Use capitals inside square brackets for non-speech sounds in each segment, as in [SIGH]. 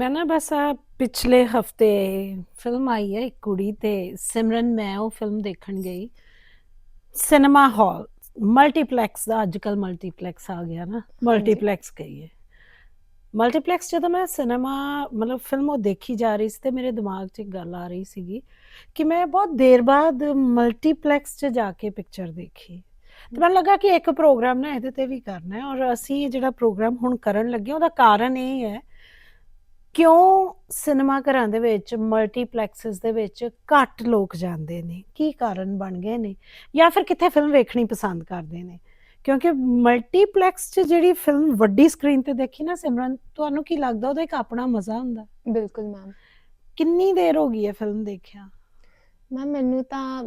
ਮੈਂ ਨਾ ਬਸ ਆ ਪਿਛਲੇ ਹਫ਼ਤੇ ਫਿਲਮ ਆਈ ਹੈ ਇੱਕ ਕੁੜੀ ਤੇ ਸਿਮਰਨ ਮੈਂ ਉਹ ਫਿਲਮ ਦੇਖਣ ਗਈ। ਸਿਨੇਮਾ ਹਾਲ ਮਲਟੀਪਲੈਕਸ ਦਾ ਅੱਜਕੱਲ ਮਲਟੀਪਲੈਕਸ ਆ ਗਿਆ ਨਾ। ਮਲਟੀਪਲੈਕਸ ਕਹੀਏ ਮਲਟੀਪਲੈਕਸ ਜਦੋਂ ਮੈਂ ਸਿਨੇਮਾ ਮਤਲਬ ਫਿਲਮ ਉਹ ਦੇਖੀ ਜਾ ਰਹੀ ਸੀ ਤੇ ਮੇਰੇ ਦਿਮਾਗ 'ਚ ਇੱਕ ਗੱਲ ਆ ਰਹੀ ਸੀਗੀ ਕਿ ਮੈਂ ਬਹੁਤ ਦੇਰ ਬਾਅਦ ਮਲਟੀਪਲੈਕਸ 'ਚ ਜਾ ਕੇ ਪਿਕਚਰ ਦੇਖੀ। ਤੇ ਮੈਨੂੰ ਲੱਗਾ ਕਿ ਇੱਕ ਪ੍ਰੋਗਰਾਮ ਨਾ ਇਹਦੇ ਤੇ ਵੀ ਕਰਨਾ ਹੈ ਔਰ ਅਸੀਂ ਜਿਹੜਾ ਪ੍ਰੋਗਰਾਮ ਹੁਣ ਕਰਨ ਲੱਗੇ ਉਹਦਾ ਕਾਰਨ ਇਹ ਹੈ ਕਿਉਂ ਸਿਨੇਮਾ ਘਰਾਂ ਦੇ ਵਿੱਚ ਮਲਟੀਪਲੈਕਸਸ ਦੇ ਵਿੱਚ ਘੱਟ ਲੋਕ ਜਾਂਦੇ ਨੇ? ਕੀ ਕਾਰਨ ਬਣ ਗਏ ਨੇ? ਜਾਂ ਫਿਰ ਕਿੱਥੇ ਫਿਲਮ ਵੇਖਣੀ ਪਸੰਦ ਕਰਦੇ ਨੇ? ਕਿਉਂਕਿ ਮਲਟੀਪਲੈਕਸ 'ਚ ਜਿਹੜੀ ਫਿਲਮ ਵੱਡੀ ਸਕਰੀਨ ਤੇ ਦੇਖੀ ਨਾ ਸਿਮਰਨ ਤੁਹਾਨੂੰ ਕੀ ਲੱਗਦਾ ਉਹਦਾ ਇੱਕ ਆਪਣਾ ਮਜ਼ਾ ਹੁੰਦਾ? ਬਿਲਕੁਲ ਮੈਮ ਕਿੰਨੀ ਦੇਰ ਹੋ ਗਈ ਹੈ ਫਿਲਮ ਦੇਖਿਆ? ਮੈਮ ਮੈਨੂੰ ਤਾਂ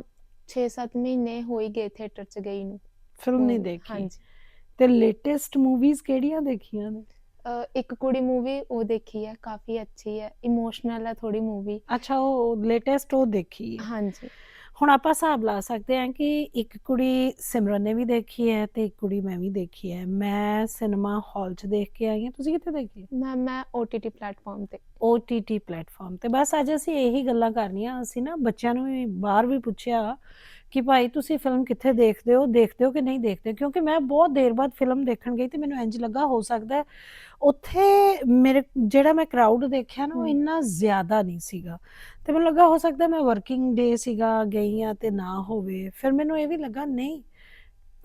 6-7 ਮਹੀਨੇ ਹੋ ਹੀ ਗਏ ਥੀਏਟਰ 'ਚ ਗਈ ਨੂੰ। ਫਿਲਮ ਨਹੀਂ ਦੇਖੀ। ਹਾਂਜੀ। ਤੇ ਲੇਟੈਸਟ ਮੂਵੀਜ਼ ਕਿਹੜੀਆਂ ਦੇਖੀਆਂ ਨੇ? ਇੱਕ ਕੁੜੀ ਮੂਵੀ ਉਹ ਦੇਖੀ ਹੈ ਕਾਫੀ ਅੱਛੀ ਹੈ ਇਮੋਸ਼ਨਲ ਹੈ ਥੋੜੀ ਮੂਵੀ ਅੱਛਾ ਉਹ ਲੇਟੈਸਟ ਉਹ ਦੇਖੀ ਹੈ। ਹਾਂਜੀ। ਹੁਣ ਆਪਾਂ ਹਿਸਾਬ ਲਾ ਸਕਦੇ ਹਾਂ ਕਿ ਇੱਕ ਕੁੜੀ ਸਿਮਰਨ ਨੇ ਵੀ ਦੇਖੀ ਹੈ ਤੇ ਇੱਕ ਕੁੜੀ ਮੈਂ ਵੀ ਦੇਖੀ ਹੈ। ਮੈਂ ਸਿਨੇਮਾ ਹਾਲ 'ਚ ਦੇਖ ਕੇ ਆਈ ਹਾਂ। ਤੁਸੀਂ ਕਿੱਥੇ ਦੇਖੀ ਮੈਂ ਮੈਂ OTT ਪਲੇਟਫਾਰਮ ਤੇ। OTT ਪਲੇਟਫਾਰਮ ਤੇ। ਬਸ ਅੱਜ ਅਸੀਂ ਇਹੀ ਗੱਲਾਂ ਕਰਨੀਆਂ। ਅਸੀਂ ਨਾ ਬੱਚਿਆਂ ਨੂੰ ਵੀ ਬਾਹਰ ਵੀ ਪੁੱਛਿਆ ਕਿ ਭਾਈ ਤੁਸੀਂ ਫਿਲਮ ਕਿੱਥੇ ਦੇਖਦੇ ਹੋ ਦੇਖਦੇ ਹੋ ਕਿ ਨਹੀਂ ਦੇਖਦੇ ਕਿਉਂਕਿ ਮੈਂ ਬਹੁਤ ਦੇਰ ਬਾਅਦ ਫਿਲਮ ਦੇਖਣ ਗਈ ਤੇ ਮੈਨੂੰ ਇੰਜ ਲੱਗਾ ਹੋ ਸਕਦਾ ਹੈ ਉੱਥੇ ਮੇਰੇ ਜਿਹੜਾ ਮੈਂ ਕਰਾਊਡ ਦੇਖਿਆ ਨਾ ਉਹ। ਇੰਨਾ ਜ਼ਿਆਦਾ ਨਹੀਂ ਸੀਗਾ ਤੇ ਮੈਨੂੰ ਲੱਗਾ ਹੋ ਸਕਦਾ ਮੈਂ ਵਰਕਿੰਗ ਡੇ ਸੀਗਾ ਗਈ ਆ ਤੇ ਨਾ ਹੋਵੇ ਫਿਰ ਮੈਨੂੰ ਇਹ ਵੀ ਲੱਗਾ ਨਹੀਂ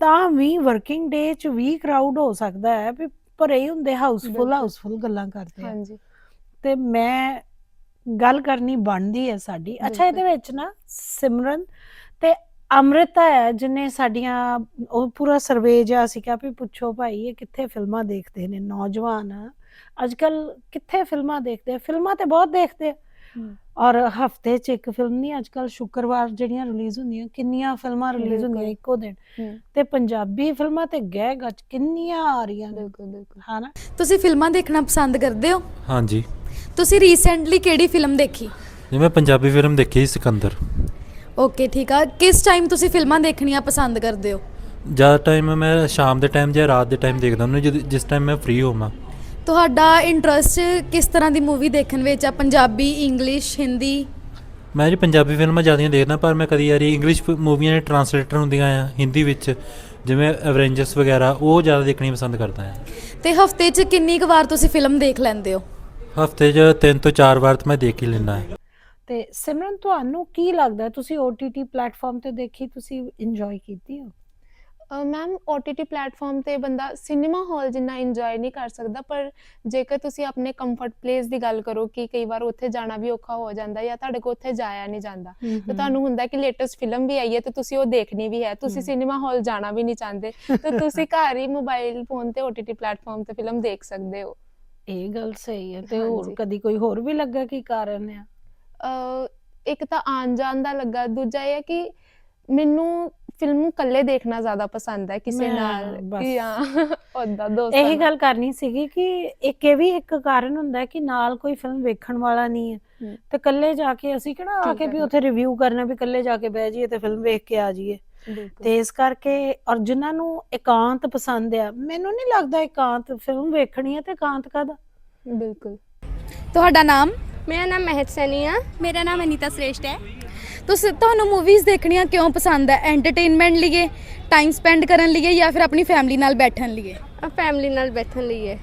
ਤਾਂ ਵੀ ਵਰਕਿੰਗ ਡੇ ਚ ਵੀ ਕਰਾਊਡ ਹੋ ਸਕਦਾ ਹੈ ਵੀ ਭਰੇ ਹੀ ਹੁੰਦੇ ਹਾਊਸਫੁਲ। ਹਾਊਸਫੁਲ ਗੱਲਾਂ ਕਰਦੇ ਆ ਹਾਂਜੀ ਤੇ ਮੈਂ ਗੱਲ ਕਰਨੀ ਬਣਦੀ ਹੈ ਸਾਡੀ ਅੱਛਾ ਇਹਦੇ। ਵਿੱਚ ਨਾ ਸਿਮਰਨ ਅੰਮ੍ਰਿਤਾ ਹੈ ਜਿਨੇ ਸਾਡੀਆਂ ਉਹ ਪੂਰਾ ਸਰਵੇ ਜਿਹਾ ਸੀਗਾ ਵੀ ਪੁੱਛੋ ਭਾਈ ਇਹ ਕਿੱਥੇ ਫਿਲਮਾਂ ਦੇਖਦੇ ਨੇ ਨੌਜਵਾਨ? ਅੱਜ ਕੱਲ ਕਿੱਥੇ ਫਿਲਮਾਂ ਦੇਖਦੇ ਆ? ਫਿਲਮਾਂ ਤੇ ਬਹੁਤ ਦੇਖਦੇ ਆ। ਔਰ ਹਫ਼ਤੇ 'ਚ ਇੱਕ ਫਿਲਮ ਨਹੀਂ ਅੱਜ ਕੱਲ ਸ਼ੁੱਕਰਵਾਰ ਜਿਹੜੀਆਂ ਰਿਲੀਜ਼ ਹੁੰਦੀਆਂ ਕਿੰਨੀਆਂ ਫਿਲਮਾਂ ਰਿਲੀਜ਼। ਹੁੰਦੀਆਂ ਇੱਕੋ ਦਿਨ। ਤੇ ਪੰਜਾਬੀ ਫਿਲਮਾਂ ਤੇ ਗਹਿ ਗੱਜ ਕਿੰਨੀਆਂ ਆ ਰਹੀਆਂ ਨੇ। ਬਿਲਕੁਲ ਬਿਲਕੁਲ। ਹਨਾ? ਤੁਸੀਂ ਫਿਲਮਾਂ ਦੇਖਣਾ ਪਸੰਦ ਕਰਦੇ ਹੋ? ਹਾਂਜੀ। ਤੁਸੀਂ ਰੀਸੈਂਟਲੀ ਕਿਹੜੀ ਫਿਲਮ ਦੇਖੀ? ਜੀ ਮੈਂ ਪੰਜਾਬੀ ਫਿਲਮ ਦੇਖੀ ਸਿਕੰਦਰ। ਓਕੇ ਠੀਕ ਆ। ਕਿਸ ਟਾਈਮ ਤੁਸੀਂ ਫਿਲਮਾਂ ਦੇਖਣੀਆਂ ਪਸੰਦ ਕਰਦੇ ਹੋ? ਜ਼ਿਆਦਾ ਟਾਈਮ ਮੈਂ ਸ਼ਾਮ ਦੇ ਟਾਈਮ ਜਾਂ ਰਾਤ ਦੇ ਟਾਈਮ ਦੇਖਦਾ ਹੁੰਦਾ ਜਦ ਜਿਸ ਟਾਈਮ ਮੈਂ ਫ੍ਰੀ ਹੋਵਾਂ। ਤੁਹਾਡਾ ਇੰਟਰਸਟ ਕਿਸ ਤਰ੍ਹਾਂ ਦੀ ਮੂਵੀ ਦੇਖਣ ਵਿੱਚ ਆ? ਪੰਜਾਬੀ ਇੰਗਲਿਸ਼ ਹਿੰਦੀ ਮੈਂ ਜੀ ਪੰਜਾਬੀ ਫਿਲਮਾਂ ਜ਼ਿਆਦੀਆਂ ਦੇਖਦਾ ਪਰ ਮੈਂ ਕਦੀ ਵਾਰੀ ਇੰਗਲਿਸ਼ ਮੂਵੀਆਂ ਦੇ ਟਰਾਂਸਲੇਟਰ ਹੁੰਦੀਆਂ ਆ ਹਿੰਦੀ ਵਿੱਚ ਜਿਵੇਂ ਐਵਰੇਂਜਰਸ ਵਗੈਰਾ ਉਹ ਜ਼ਿਆਦਾ ਦੇਖਣੀ ਪਸੰਦ ਕਰਦਾ ਹਾਂ ਤੇ ਹਫ਼ਤੇ 'ਚ ਕਿੰਨੀ ਕੁ ਵਾਰ ਤੁਸੀਂ ਫਿਲਮ ਦੇਖ ਲੈਂਦੇ ਹੋ? ਹਫ਼ਤੇ 'ਚ ਤਿੰਨ ਤੋਂ ਚਾਰ ਵਾਰ ਤਾਂ ਮੈਂ ਦੇਖ ਹੀ ਲੈਂਦਾ। ਹਾਂ ਤੇ ਸਿਮਰਨ ਤੁਹਾਨੂੰ ਕੀ ਲੱਗਦਾ? ਤੁਸੀਂ OTT ਪਲੇਟਫਾਰਮ ਤੇ ਦੇਖੀ ਤੁਸੀਂ ਇੰਜੋਏ ਕੀਤੀ ਹੋ ਮੈਮ OTT ਪਲੇਟਫਾਰਮ ਤੇ ਬੰਦਾ ਸਿਨੇਮਾ ਹਾਲ ਜਿੰਨਾ ਇੰਜੋਏ ਨਹੀਂ ਕਰ ਸਕਦਾ ਪਰ ਜੇਕਰ ਤੁਸੀਂ ਆਪਣੇ ਕੰਫਰਟ ਪਲੇਸ ਦੀ ਗੱਲ ਕਰੋ ਕਿ ਕਈ ਵਾਰ ਉੱਥੇ ਜਾਣਾ ਵੀ ਔਖਾ ਹੋ ਜਾਂਦਾ ਜਾਂ ਤੁਹਾਡੇ ਕੋਲ ਉੱਥੇ ਜਾਇਆ ਨਹੀਂ ਜਾਂਦਾ ਤੇ ਤੁਹਾਨੂੰ ਹੁੰਦਾ ਕਿ ਲੇਟੈਸਟ ਫਿਲਮ ਵੀ ਆਈ ਹੈ ਤੇ ਤੁਸੀਂ ਉਹ ਦੇਖਣੀ ਵੀ ਹੈ ਤੁਸੀਂ। ਸਿਨੇਮਾ ਹਾਲ ਜਾਣਾ ਵੀ ਨਹੀਂ ਚਾਹੁੰਦੇ ਤੇ ਤੁਸੀਂ [LAUGHS] ਘਰ ਹੀ ਮੋਬਾਈਲ ਫੋਨ ਤੇ OTT ਪਲੇਟਫਾਰਮ ਤੇ ਫਿਲਮ ਦੇਖ ਸਕਦੇ ਹੋ ਇਹ ਗੱਲ ਸਹੀ ਹੈ ਤੇ ਹੋਰ। ਕਦੀ ਕੋਈ ਹੋਰ ਵੀ ਲੱਗਾ ਕੀ ਕਾਰਨ ਆ ਇੱਕ ਤਾਂ ਆਉਣ ਜਾਣ ਦਾ ਲੱਗਾ ਦੂਜਾ ਇਹ ਹੈ ਕਿ ਮੈਨੂੰ ਫਿਲਮ ਇਕੱਲੇ ਦੇਖਣਾ ਜ਼ਿਆਦਾ ਪਸੰਦ ਹੈ ਕਿਸੇ ਨਾਲ। ਜਾਂ [LAUGHS] ਉਹਦਾ ਦੋਸਤਾਂ ਇਹੀ। ਗੱਲ ਕਰਨੀ ਸੀਗੀ ਕਿ ਇੱਕ ਇਹ ਵੀ ਇੱਕ ਕਾਰਨ ਹੁੰਦਾ ਕਿ ਨਾਲ ਕੋਈ ਫਿਲਮ ਵੇਖਣ ਵਾਲਾ ਨਹੀਂ ਹੈ। ਤੇ ਇਕੱਲੇ ਜਾ ਕੇ ਅਸੀਂ ਕਿਹੜਾ ਆ ਕੀ ਵੀ? ਉੱਥੇ ਰਿਵਿਊ ਕਰਨਾ ਵੀ ਇਕੱਲੇ ਜਾ ਕੇ ਬਹਿ ਜਾਈਏ ਤੇ ਫਿਲਮ ਵੇਖ ਕੇ ਆ ਜਾਈਏ ਤੇ ਇਸ ਕਰਕੇ ਔਰ ਜਿਨ੍ਹਾਂ ਨੂੰ ਇਕਾਂਤ ਪਸੰਦ ਆ ਮੈਨੂੰ ਨਹੀਂ ਲੱਗਦਾ ਇਕਾਂਤ ਫਿਲਮ ਵੇਖਣੀ ਹੈ ਤੇ ਇਕਾਂਤ ਕਾਦਾ ਬਿਲਕੁਲ ਤੁਹਾਡਾ ਨਾਮ ਮੇਰਾ ਨਾਮ ਮਹਿਤ ਸੈਣੀ ਆ। ਮੇਰਾ ਨਾਮ ਅਨੀਤਾ ਸ੍ਰੇਸ਼ਟ ਹੈ। ਤੁਸੀਂ ਤੁਹਾਨੂੰ ਮੂਵੀਜ਼ ਦੇਖਣੀਆਂ ਕਿਉਂ ਪਸੰਦ ਹੈ ਐਂਟਰਟੇਨਮੈਂਟ ਲਈ ਟਾਈਮ ਸਪੈਂਡ ਕਰਨ ਲਈ ਜਾਂ ਫਿਰ ਆਪਣੀ ਫੈਮਿਲੀ ਨਾਲ ਬੈਠਣ ਲਈ ਫੈਮਿਲੀ ਨਾਲ ਬੈਠਣ ਲਈ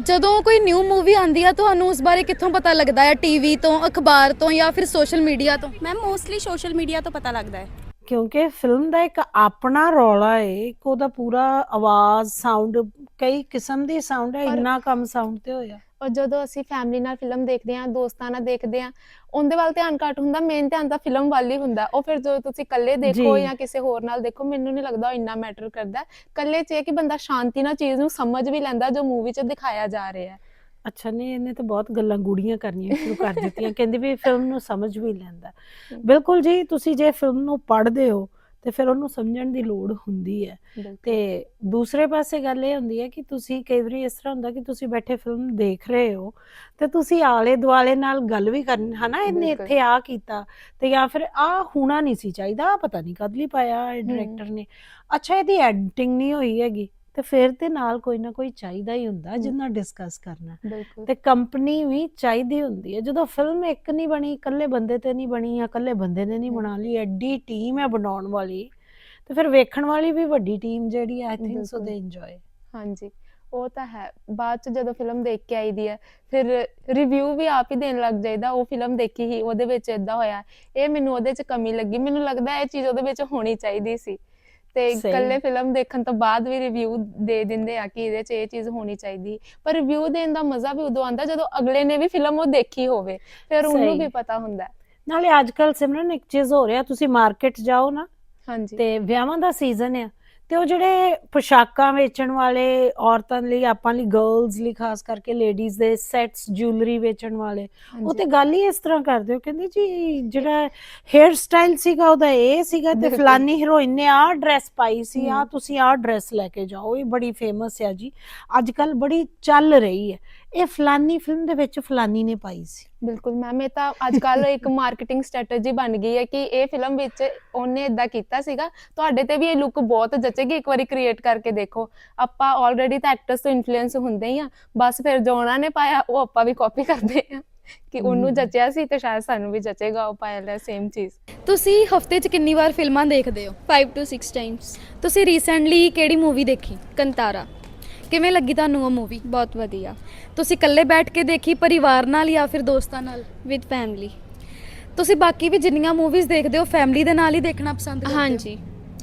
ਜਦੋਂ ਕੋਈ ਨਿਊ ਮੂਵੀ ਆਉਂਦੀ ਆ ਤੁਹਾਨੂੰ ਉਸ ਬਾਰੇ ਕਿੱਥੋਂ ਪਤਾ ਲੱਗਦਾ ਹੈ ਟੀਵੀ ਤੋਂ ਅਖਬਾਰ ਤੋਂ ਜਾਂ ਫਿਰ ਸੋਸ਼ਲ ਮੀਡੀਆ ਤੋਂ? ਮੈਮ ਮੋਸਟਲੀ ਸੋਸ਼ਲ ਮੀਡੀਆ ਤੋਂ ਪਤਾ ਲੱਗਦਾ ਹੈ। ਕਿਉਂਕਿ ਫਿਲਮ ਦਾ ਇੱਕ ਆਪਣਾ ਰੌਲਾ ਹੈ ਇੱਕ ਉਹਦਾ ਪੂਰਾ ਆਵਾਜ਼ ਸਾਊਂਡ ਕਈ ਕਿਸਮ ਦੀ ਸਾਊਂਡ ਹੈ ਪਰ- ਇੰਨਾ ਕੰਮ ਸਾਊਂਡ ਤੇ ਹੋਇਆ। ਔਰ ਜਦੋਂ ਅਸੀਂ ਫੈਮਿਲੀ ਨਾਲ ਫਿਲਮ ਦੇਖਦੇ ਹਾਂ ਦੋਸਤਾਂ ਨਾਲ ਦੇਖਦੇ ਹਾਂ ਉਹਦੇ ਵੱਲ ਧਿਆਨ ਘੱਟ ਹੁੰਦਾ ਮੇਨ ਧਿਆਨ ਤਾਂ ਫਿਲਮ ਵੱਲ ਹੀ ਹੁੰਦਾ। ਉਹ ਫਿਰ ਜਦੋਂ ਤੁਸੀਂ ਇਕੱਲੇ ਦੇਖੋ ਜੀ। ਜਾਂ ਕਿਸੇ ਹੋਰ ਨਾਲ ਦੇਖੋ ਮੈਨੂੰ ਨਹੀਂ ਲੱਗਦਾ ਉਹ ਇੰਨਾ ਮੈਟਰ ਕਰਦਾ। ਇਕੱਲੇ 'ਚ ਇਹ ਕਿ ਬੰਦਾ ਸ਼ਾਂਤੀ ਨਾਲ ਚੀਜ਼ ਨੂੰ ਸਮਝ ਵੀ ਲੈਂਦਾ ਜੋ ਮੂਵੀ 'ਚ ਦਿਖਾਇਆ ਜਾ ਰਿਹਾ ਹੈ। ਅੱਛਾ ਨਹੀਂ ਇਹਨੇ ਤਾਂ ਬਹੁਤ ਗੱਲਾਂ ਗੂੜੀਆਂ ਕਰਨੀਆਂ ਸ਼ੁਰੂ ਕਰ ਦਿੱਤੀਆਂ। ਕਹਿੰਦੇ ਵੀ ਫਿਲਮ ਨੂੰ ਸਮਝ ਵੀ ਲੈਂਦਾ ਬਿਲਕੁਲ ਜੀ ਤੁਸੀਂ ਜੇ ਫਿਲਮ ਨੂੰ ਪੜ੍ਹਦੇ ਹੋ ਤੇ ਫਿਰ ਉਹਨੂੰ ਸਮਝਣ ਦੀ ਲੋੜ ਹੁੰਦੀ ਹੈ। ਤੇ ਦੂਸਰੇ ਪਾਸੇ ਗੱਲ ਇਹ ਹੁੰਦੀ ਹੈ ਕਿ ਤੁਸੀਂ ਕਈ ਵਾਰੀ ਇਸ ਤਰ੍ਹਾਂ ਹੁੰਦਾ ਕਿ ਤੁਸੀਂ ਬੈਠੇ ਫਿਲਮ ਦੇਖ ਰਹੇ ਹੋ ਤੇ ਤੁਸੀਂ ਆਲੇ ਦੁਆਲੇ ਨਾਲ ਗੱਲ ਵੀ ਕਰਨੀ ਹਨਾ ਇਹਨੇ। ਇੱਥੇ ਆ ਕੀਤਾ ਤੇ ਜਾਂ ਫਿਰ ਆ ਹੋਣਾ ਨਹੀਂ ਸੀ ਚਾਹੀਦਾ ਪਤਾ ਨਹੀਂ ਕਦ ਲਈ ਪਾਇਆ ਡਾਇਰੈਕਟਰ ਨੇ। ਅੱਛਾ ਇਹਦੀ ਐਡੀਟਿੰਗ ਨਹੀਂ ਹੋਈ ਹੈਗੀ। ਤੇ ਫਿਰ ਤੇ ਨਾਲ ਕੋਈ ਨਾ ਕੋਈ ਚਾਹੀਦਾ ਹੀ ਹੁੰਦਾ ਜਿੰਨਾ ਡਿਸਕਸ ਕਰਨਾ। ਬਿਲਕੁਲ। ਤੇ ਕੰਪਨੀ ਵੀ ਚਾਹੀਦੀ ਹੁੰਦੀ ਹੈ। ਜਦੋਂ ਫਿਲਮ ਇੱਕ ਨਹੀਂ ਬਣੀ ਇਕੱਲੇ ਬੰਦੇ ਤੇ ਨਹੀਂ ਬਣੀ ਜਾਂ ਇਕੱਲੇ ਬੰਦੇ ਨੇ ਨਹੀਂ। ਬਣਾ ਲਈ ਐਡੀ ਟੀਮ ਹੈ ਬਣਾਉਣ ਵਾਲੀ ਤੇ ਫਿਰ ਵੇਖਣ ਵਾਲੀ ਵੀ ਵੱਡੀ ਟੀਮ ਜਿਹੜੀ ਆਈ ਥਿੰਕ ਸੋ। ਦੇ ਇੰਜੋਏ ਹਾਂਜੀ ਉਹ ਤਾਂ ਹੈ। ਬਾਅਦ ਚ ਜਦੋਂ ਫਿਲਮ ਦੇਖ ਕੇ ਆਈਦੀ ਹੈ ਫਿਰ ਰਿਵਿਊ ਵੀ ਆਪ ਹੀ ਦੇਣ ਲੱਗ ਜਾਈਦਾ ਉਹ ਫਿਲਮ ਦੇਖੀ ਹੀ ਉਹਦੇ ਵਿੱਚ ਇਦਾਂ ਹੋਇਆ। ਇਹ ਮੈਨੂੰ ਉਹਦੇ ਚ ਕਮੀ ਲੱਗੀ। ਮੈਨੂੰ ਲੱਗਦਾ ਇਹ ਚੀਜ਼ ਉਹਦੇ ਵਿੱਚ ਹੋਣੀ ਚਾਹੀਦੀ ਸੀ। ਤੇ ਸਹੀ। ਇਕੱਲੇ ਫਿਲਮ ਦੇਖਣ ਤੋਂ ਬਾਅਦ ਵੀ ਰਿਵਿਊ ਦੇ ਦਿੰਦੇ ਆ ਕਿ ਇਹਦੇ ਚ ਇਹ ਚੀਜ਼ ਹੋਣੀ ਚਾਹੀਦੀ ਪਰ ਰਿਵਿਊ ਦੇਣ ਦਾ ਮਜ਼ਾ ਵੀ ਉਦੋਂ ਆਉਂਦਾ ਜਦੋਂ ਅਗਲੇ ਨੇ ਵੀ ਫਿਲਮ ਉਹ ਦੇਖੀ ਹੋਵੇ ਫਿਰ ਉਹਨੂੰ ਸਹੀ। ਵੀ ਪਤਾ ਹੁੰਦਾ ਹੈ। ਨਾਲੇ ਅੱਜ ਕੱਲ ਸਿਮਰਨ ਇੱਕ ਚੀਜ਼ ਹੋ ਰਿਹਾ ਤੁਸੀਂ ਮਾਰਕੀਟ ਜਾਓ ਨਾ ਹਾਂਜੀ ਤੇ ਵਿਆਹਾਂ ਦਾ ਸੀਜ਼ਨ ਆ ਤੇ ਉਹ ਜਿਹੜੇ ਪੋਸ਼ਾਕਾਂ ਵੇਚਣ ਵਾਲੇ ਔਰਤਾਂ ਲਈ ਆਪਾਂ ਲਈ ਗਰਲਸ ਲਈ ਖਾਸ ਕਰਕੇ ਲੇਡੀਜ਼ ਦੇ ਸੈਟਸ ਜੁਐਲਰੀ ਵੇਚਣ ਵਾਲੇ ਉਹ। ਤੇ ਗੱਲ ਹੀ ਇਸ ਤਰ੍ਹਾਂ ਕਰਦੇ ਹੋ ਕਹਿੰਦੇ ਜੀ ਜਿਹੜਾ ਹੇਅਰ ਸਟਾਈਲ ਸੀਗਾ ਉਹਦਾ ਇਹ ਸੀਗਾ ਤੇ। ਫਲਾਨੀ ਹੀਰੋਇਨ ਨੇ ਆਹ ਡਰੈਸ ਪਾਈ ਸੀ ਆ। ਤੁਸੀਂ ਆਹ ਡਰੈਸ ਲੈ ਕੇ ਜਾਓ ਇਹ ਬੜੀ ਫੇਮਸ ਹੈ ਜੀ ਅੱਜ ਕੱਲ ਬੜੀ ਚੱਲ ਰਹੀ ਹੈ ਇਹ ਫਲਾਨੀ ਫਿਲਮ ਦੇ ਵਿੱਚ ਫਲਾਨੀ ਨੇ ਪਾਈ ਸੀ। ਬਿਲਕੁਲ ਮੈਮ ਇਹ ਤਾਂ ਅੱਜ ਕੱਲ ਇੱਕ ਮਾਰਕੀਟਿੰਗ ਸਟ੍ਰੈਟਜੀ ਬਣ ਗਈ ਹੈ ਕਿ ਇਹ ਫਿਲਮ ਵਿੱਚ ਉਹਨੇ ਇਦਾਂ ਕੀਤਾ ਸੀਗਾ। ਤੁਹਾਡੇ ਤੇ ਵੀ ਇਹ ਲੁੱਕ ਬਹੁਤ ਜਚੇਗੀ ਇੱਕ ਵਾਰੀ ਕ੍ਰੀਏਟ ਕਰਕੇ ਦੇਖੋ। ਆਪਾਂ ਆਲਰੇਡੀ ਤਾਂ ਐਕਟਰਸ ਤੋਂ ਇਨਫਲੂਐਂਸ ਹੁੰਦੇ ਹੀ ਆ। ਬਸ ਫਿਰ ਜੋ ਉਹਨਾਂ ਨੇ ਪਾਇਆ ਉਹ ਆਪਾਂ ਵੀ ਕਾਪੀ ਕਰਦੇ ਆ। ਕਿ ਉਹਨੂੰ। ਜਚਿਆ ਸੀ ਤੇ ਸ਼ਾਇਦ ਸਾਨੂੰ ਵੀ ਜਚੇਗਾ ਉਹ ਪਾਇਆ ਲੈ ਸੇਮ ਚੀਜ਼। ਤੁਸੀਂ ਹਫ਼ਤੇ 'ਚ ਕਿੰਨੀ ਵਾਰ ਫਿਲਮਾਂ ਦੇਖਦੇ ਹੋ? 5 to 6 times ਤੁਸੀਂ ਰੀਸੈਂਟਲੀ ਕਿਹੜੀ ਮੂਵੀ ਦੇਖੀ? ਕੰਤਾਰਾ। ਕਿਵੇਂ ਲੱਗੀ ਤੁਹਾਨੂੰ ਉਹ ਮੂਵੀ ਬਹੁਤ ਵਧੀਆ। ਤੁਸੀਂ ਇਕੱਲੇ ਬੈਠ ਕੇ ਦੇਖੀ ਪਰਿਵਾਰ ਨਾਲ ਜਾਂ ਫਿਰ ਦੋਸਤਾਂ ਨਾਲ? ਵਿਦ ਫੈਮਿਲੀ ਤੁਸੀਂ ਬਾਕੀ ਵੀ ਜਿੰਨੀਆਂ ਮੂਵੀਜ਼ ਦੇਖਦੇ ਹੋ ਫੈਮਿਲੀ ਦੇ ਨਾਲ ਹੀ ਦੇਖਣਾ ਪਸੰਦ ਕਰਦੇ ਹੋ? ਹਾਂਜੀ।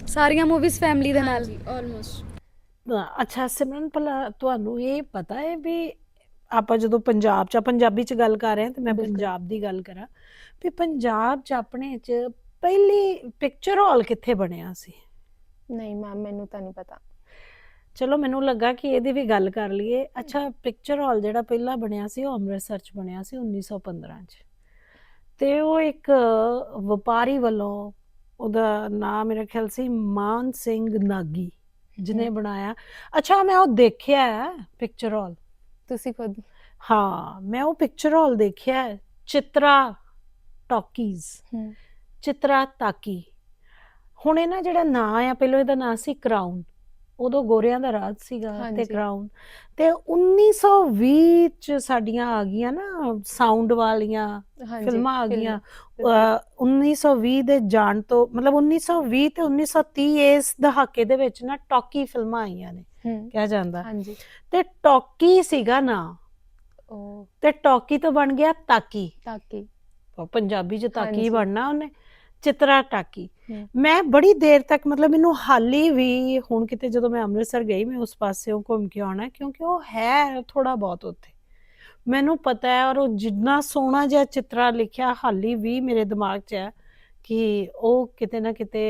ਸਾਰੀਆਂ ਮੂਵੀਜ਼ ਫੈਮਿਲੀ ਦੇ ਨਾਲ? ਹਾਂਜੀ ਆਲਮੋਸਟ ਅੱਛਾ ਸਿਮਰਨ ਭਲਾ ਤੁਹਾਨੂੰ ਇਹ ਪਤਾ ਹੈ ਵੀ ਆਪਾਂ ਜਦੋਂ ਪੰਜਾਬ ਚ ਪੰਜਾਬੀ ਚ ਗੱਲ ਕਰ ਰਹੇ ਹਾਂ ਤੇ ਮੈਂ। ਪੰਜਾਬ ਦੀ ਗੱਲ ਕਰਾਂ ਵੀ ਪੰਜਾਬ ਚ ਆਪਣੇ ਚ ਪਹਿਲੀ ਪਿਕਚਰ ਹਾਲ ਕਿੱਥੇ ਬਣਿਆ ਸੀ? ਨਹੀਂ ਮੈਮ ਮੈਨੂੰ ਤਾਂ ਨਹੀਂ ਪਤਾ। ਚਲੋ ਮੈਨੂੰ ਲੱਗਾ ਕਿ ਇਹਦੀ ਵੀ ਗੱਲ ਕਰ ਲਈਏ। ਅੱਛਾ ਪਿਕਚਰ ਹਾਲ ਜਿਹੜਾ ਪਹਿਲਾਂ ਬਣਿਆ ਸੀ ਉਹ ਅੰਮ੍ਰਿਤਸਰ ਚ ਬਣਿਆ ਸੀ 1915 ਚ। ਤੇ ਉਹ ਇੱਕ ਵਪਾਰੀ ਵੱਲੋਂ ਉਹਦਾ ਨਾਮ ਮੇਰਾ ਖਿਆਲ ਸੀ ਮਾਨ ਸਿੰਘ ਨਾਗੀ ਹਮ। ਬਣਾਇਆ। ਅੱਛਾ ਮੈਂ ਉਹ ਦੇਖਿਆ ਹੈ ਪਿਕਚਰ ਹਾਲ ਤੁਸੀਂ ਖੁਦ? ਹਾਂ ਮੈਂ ਉਹ ਪਿਕਚਰ ਹਾਲ ਦੇਖਿਆ ਚਿਤਰਾ ਟਾਕੀਜ਼। ਚਿਤਰਾ ਤਾਕੀ। ਹੁਣ ਇਹ ਨਾ ਜਿਹੜਾ ਨਾਂ ਆ ਪਹਿਲਾਂ ਇਹਦਾ ਨਾਂ ਸੀ ਕਰਾਊਨ ਉਦੋਂ ਗੋਰਿਆਂ ਦਾ ਰਾਜ ਸੀਗਾ ਤੇ। ਕਰਾਊਨ ਤੇ 1920 ਚ ਸਾਡੀਆਂ ਆ ਗਈਆਂ ਨਾ ਸਾਊਂਡ ਵਾਲੀਆਂ ਫਿਲਮਾਂ ਆ ਗਈਆਂ। ਬਿਲਕੁਲ। ਅਹ 1920 ਦੇ ਜਾਣ ਤੋਂ ਮਤਲਬ 1920 ਤੇ 1930 ਇਸ ਦਹਾਕੇ ਦੇ ਵਿੱਚ ਨਾ ਟਾਕੀ ਫਿਲਮਾਂ ਆਈਆਂ ਨੇ ਕਿਹਾ ਜਾਂਦਾ। ਹਾਂਜੀ। ਤੇ ਟਾਕੀ ਸੀਗਾ ਨਾ। ਉਹ ਤੇ ਟਾਕੀ ਤੋਂ ਬਣ ਗਿਆ ਤਾਕੀ। ਤਾਕੀ। ਉਹ ਪੰਜਾਬੀ ਚ ਤਾਕੀ। ਬਣਨਾ ਉਹਨੇ। ਚਿਤਰਾ ਟਾਕੀ। ਮੈਂ ਬੜੀ ਦੇਰ ਤੱਕ ਮਤਲਬ ਮੈਨੂੰ ਹਾਲੀ ਵੀ ਹੁਣ ਕਿਤੇ ਜਦੋਂ ਮੈਂ ਅੰਮ੍ਰਿਤਸਰ ਗਈ ਮੈਂ ਉਸ ਪਾਸਿਓਂ ਘੁੰਮ ਕੇ ਆਉਣਾ ਕਿਉਂਕਿ ਉਹ ਹੈ ਥੋੜਾ ਬਹੁਤ ਉੱਥੇ। ਮੈਨੂੰ ਪਤਾ ਹੈ ਔਰ ਉਹ ਜਿੰਨਾ ਸੋਹਣਾ ਜਿਹਾ ਚਿਤਰਾ ਲਿਖਿਆ ਹਾਲੀ ਵੀ ਮੇਰੇ ਦਿਮਾਗ 'ਚ ਹੈ ਕਿ ਉਹ ਕਿਤੇ ਨਾ ਕਿਤੇ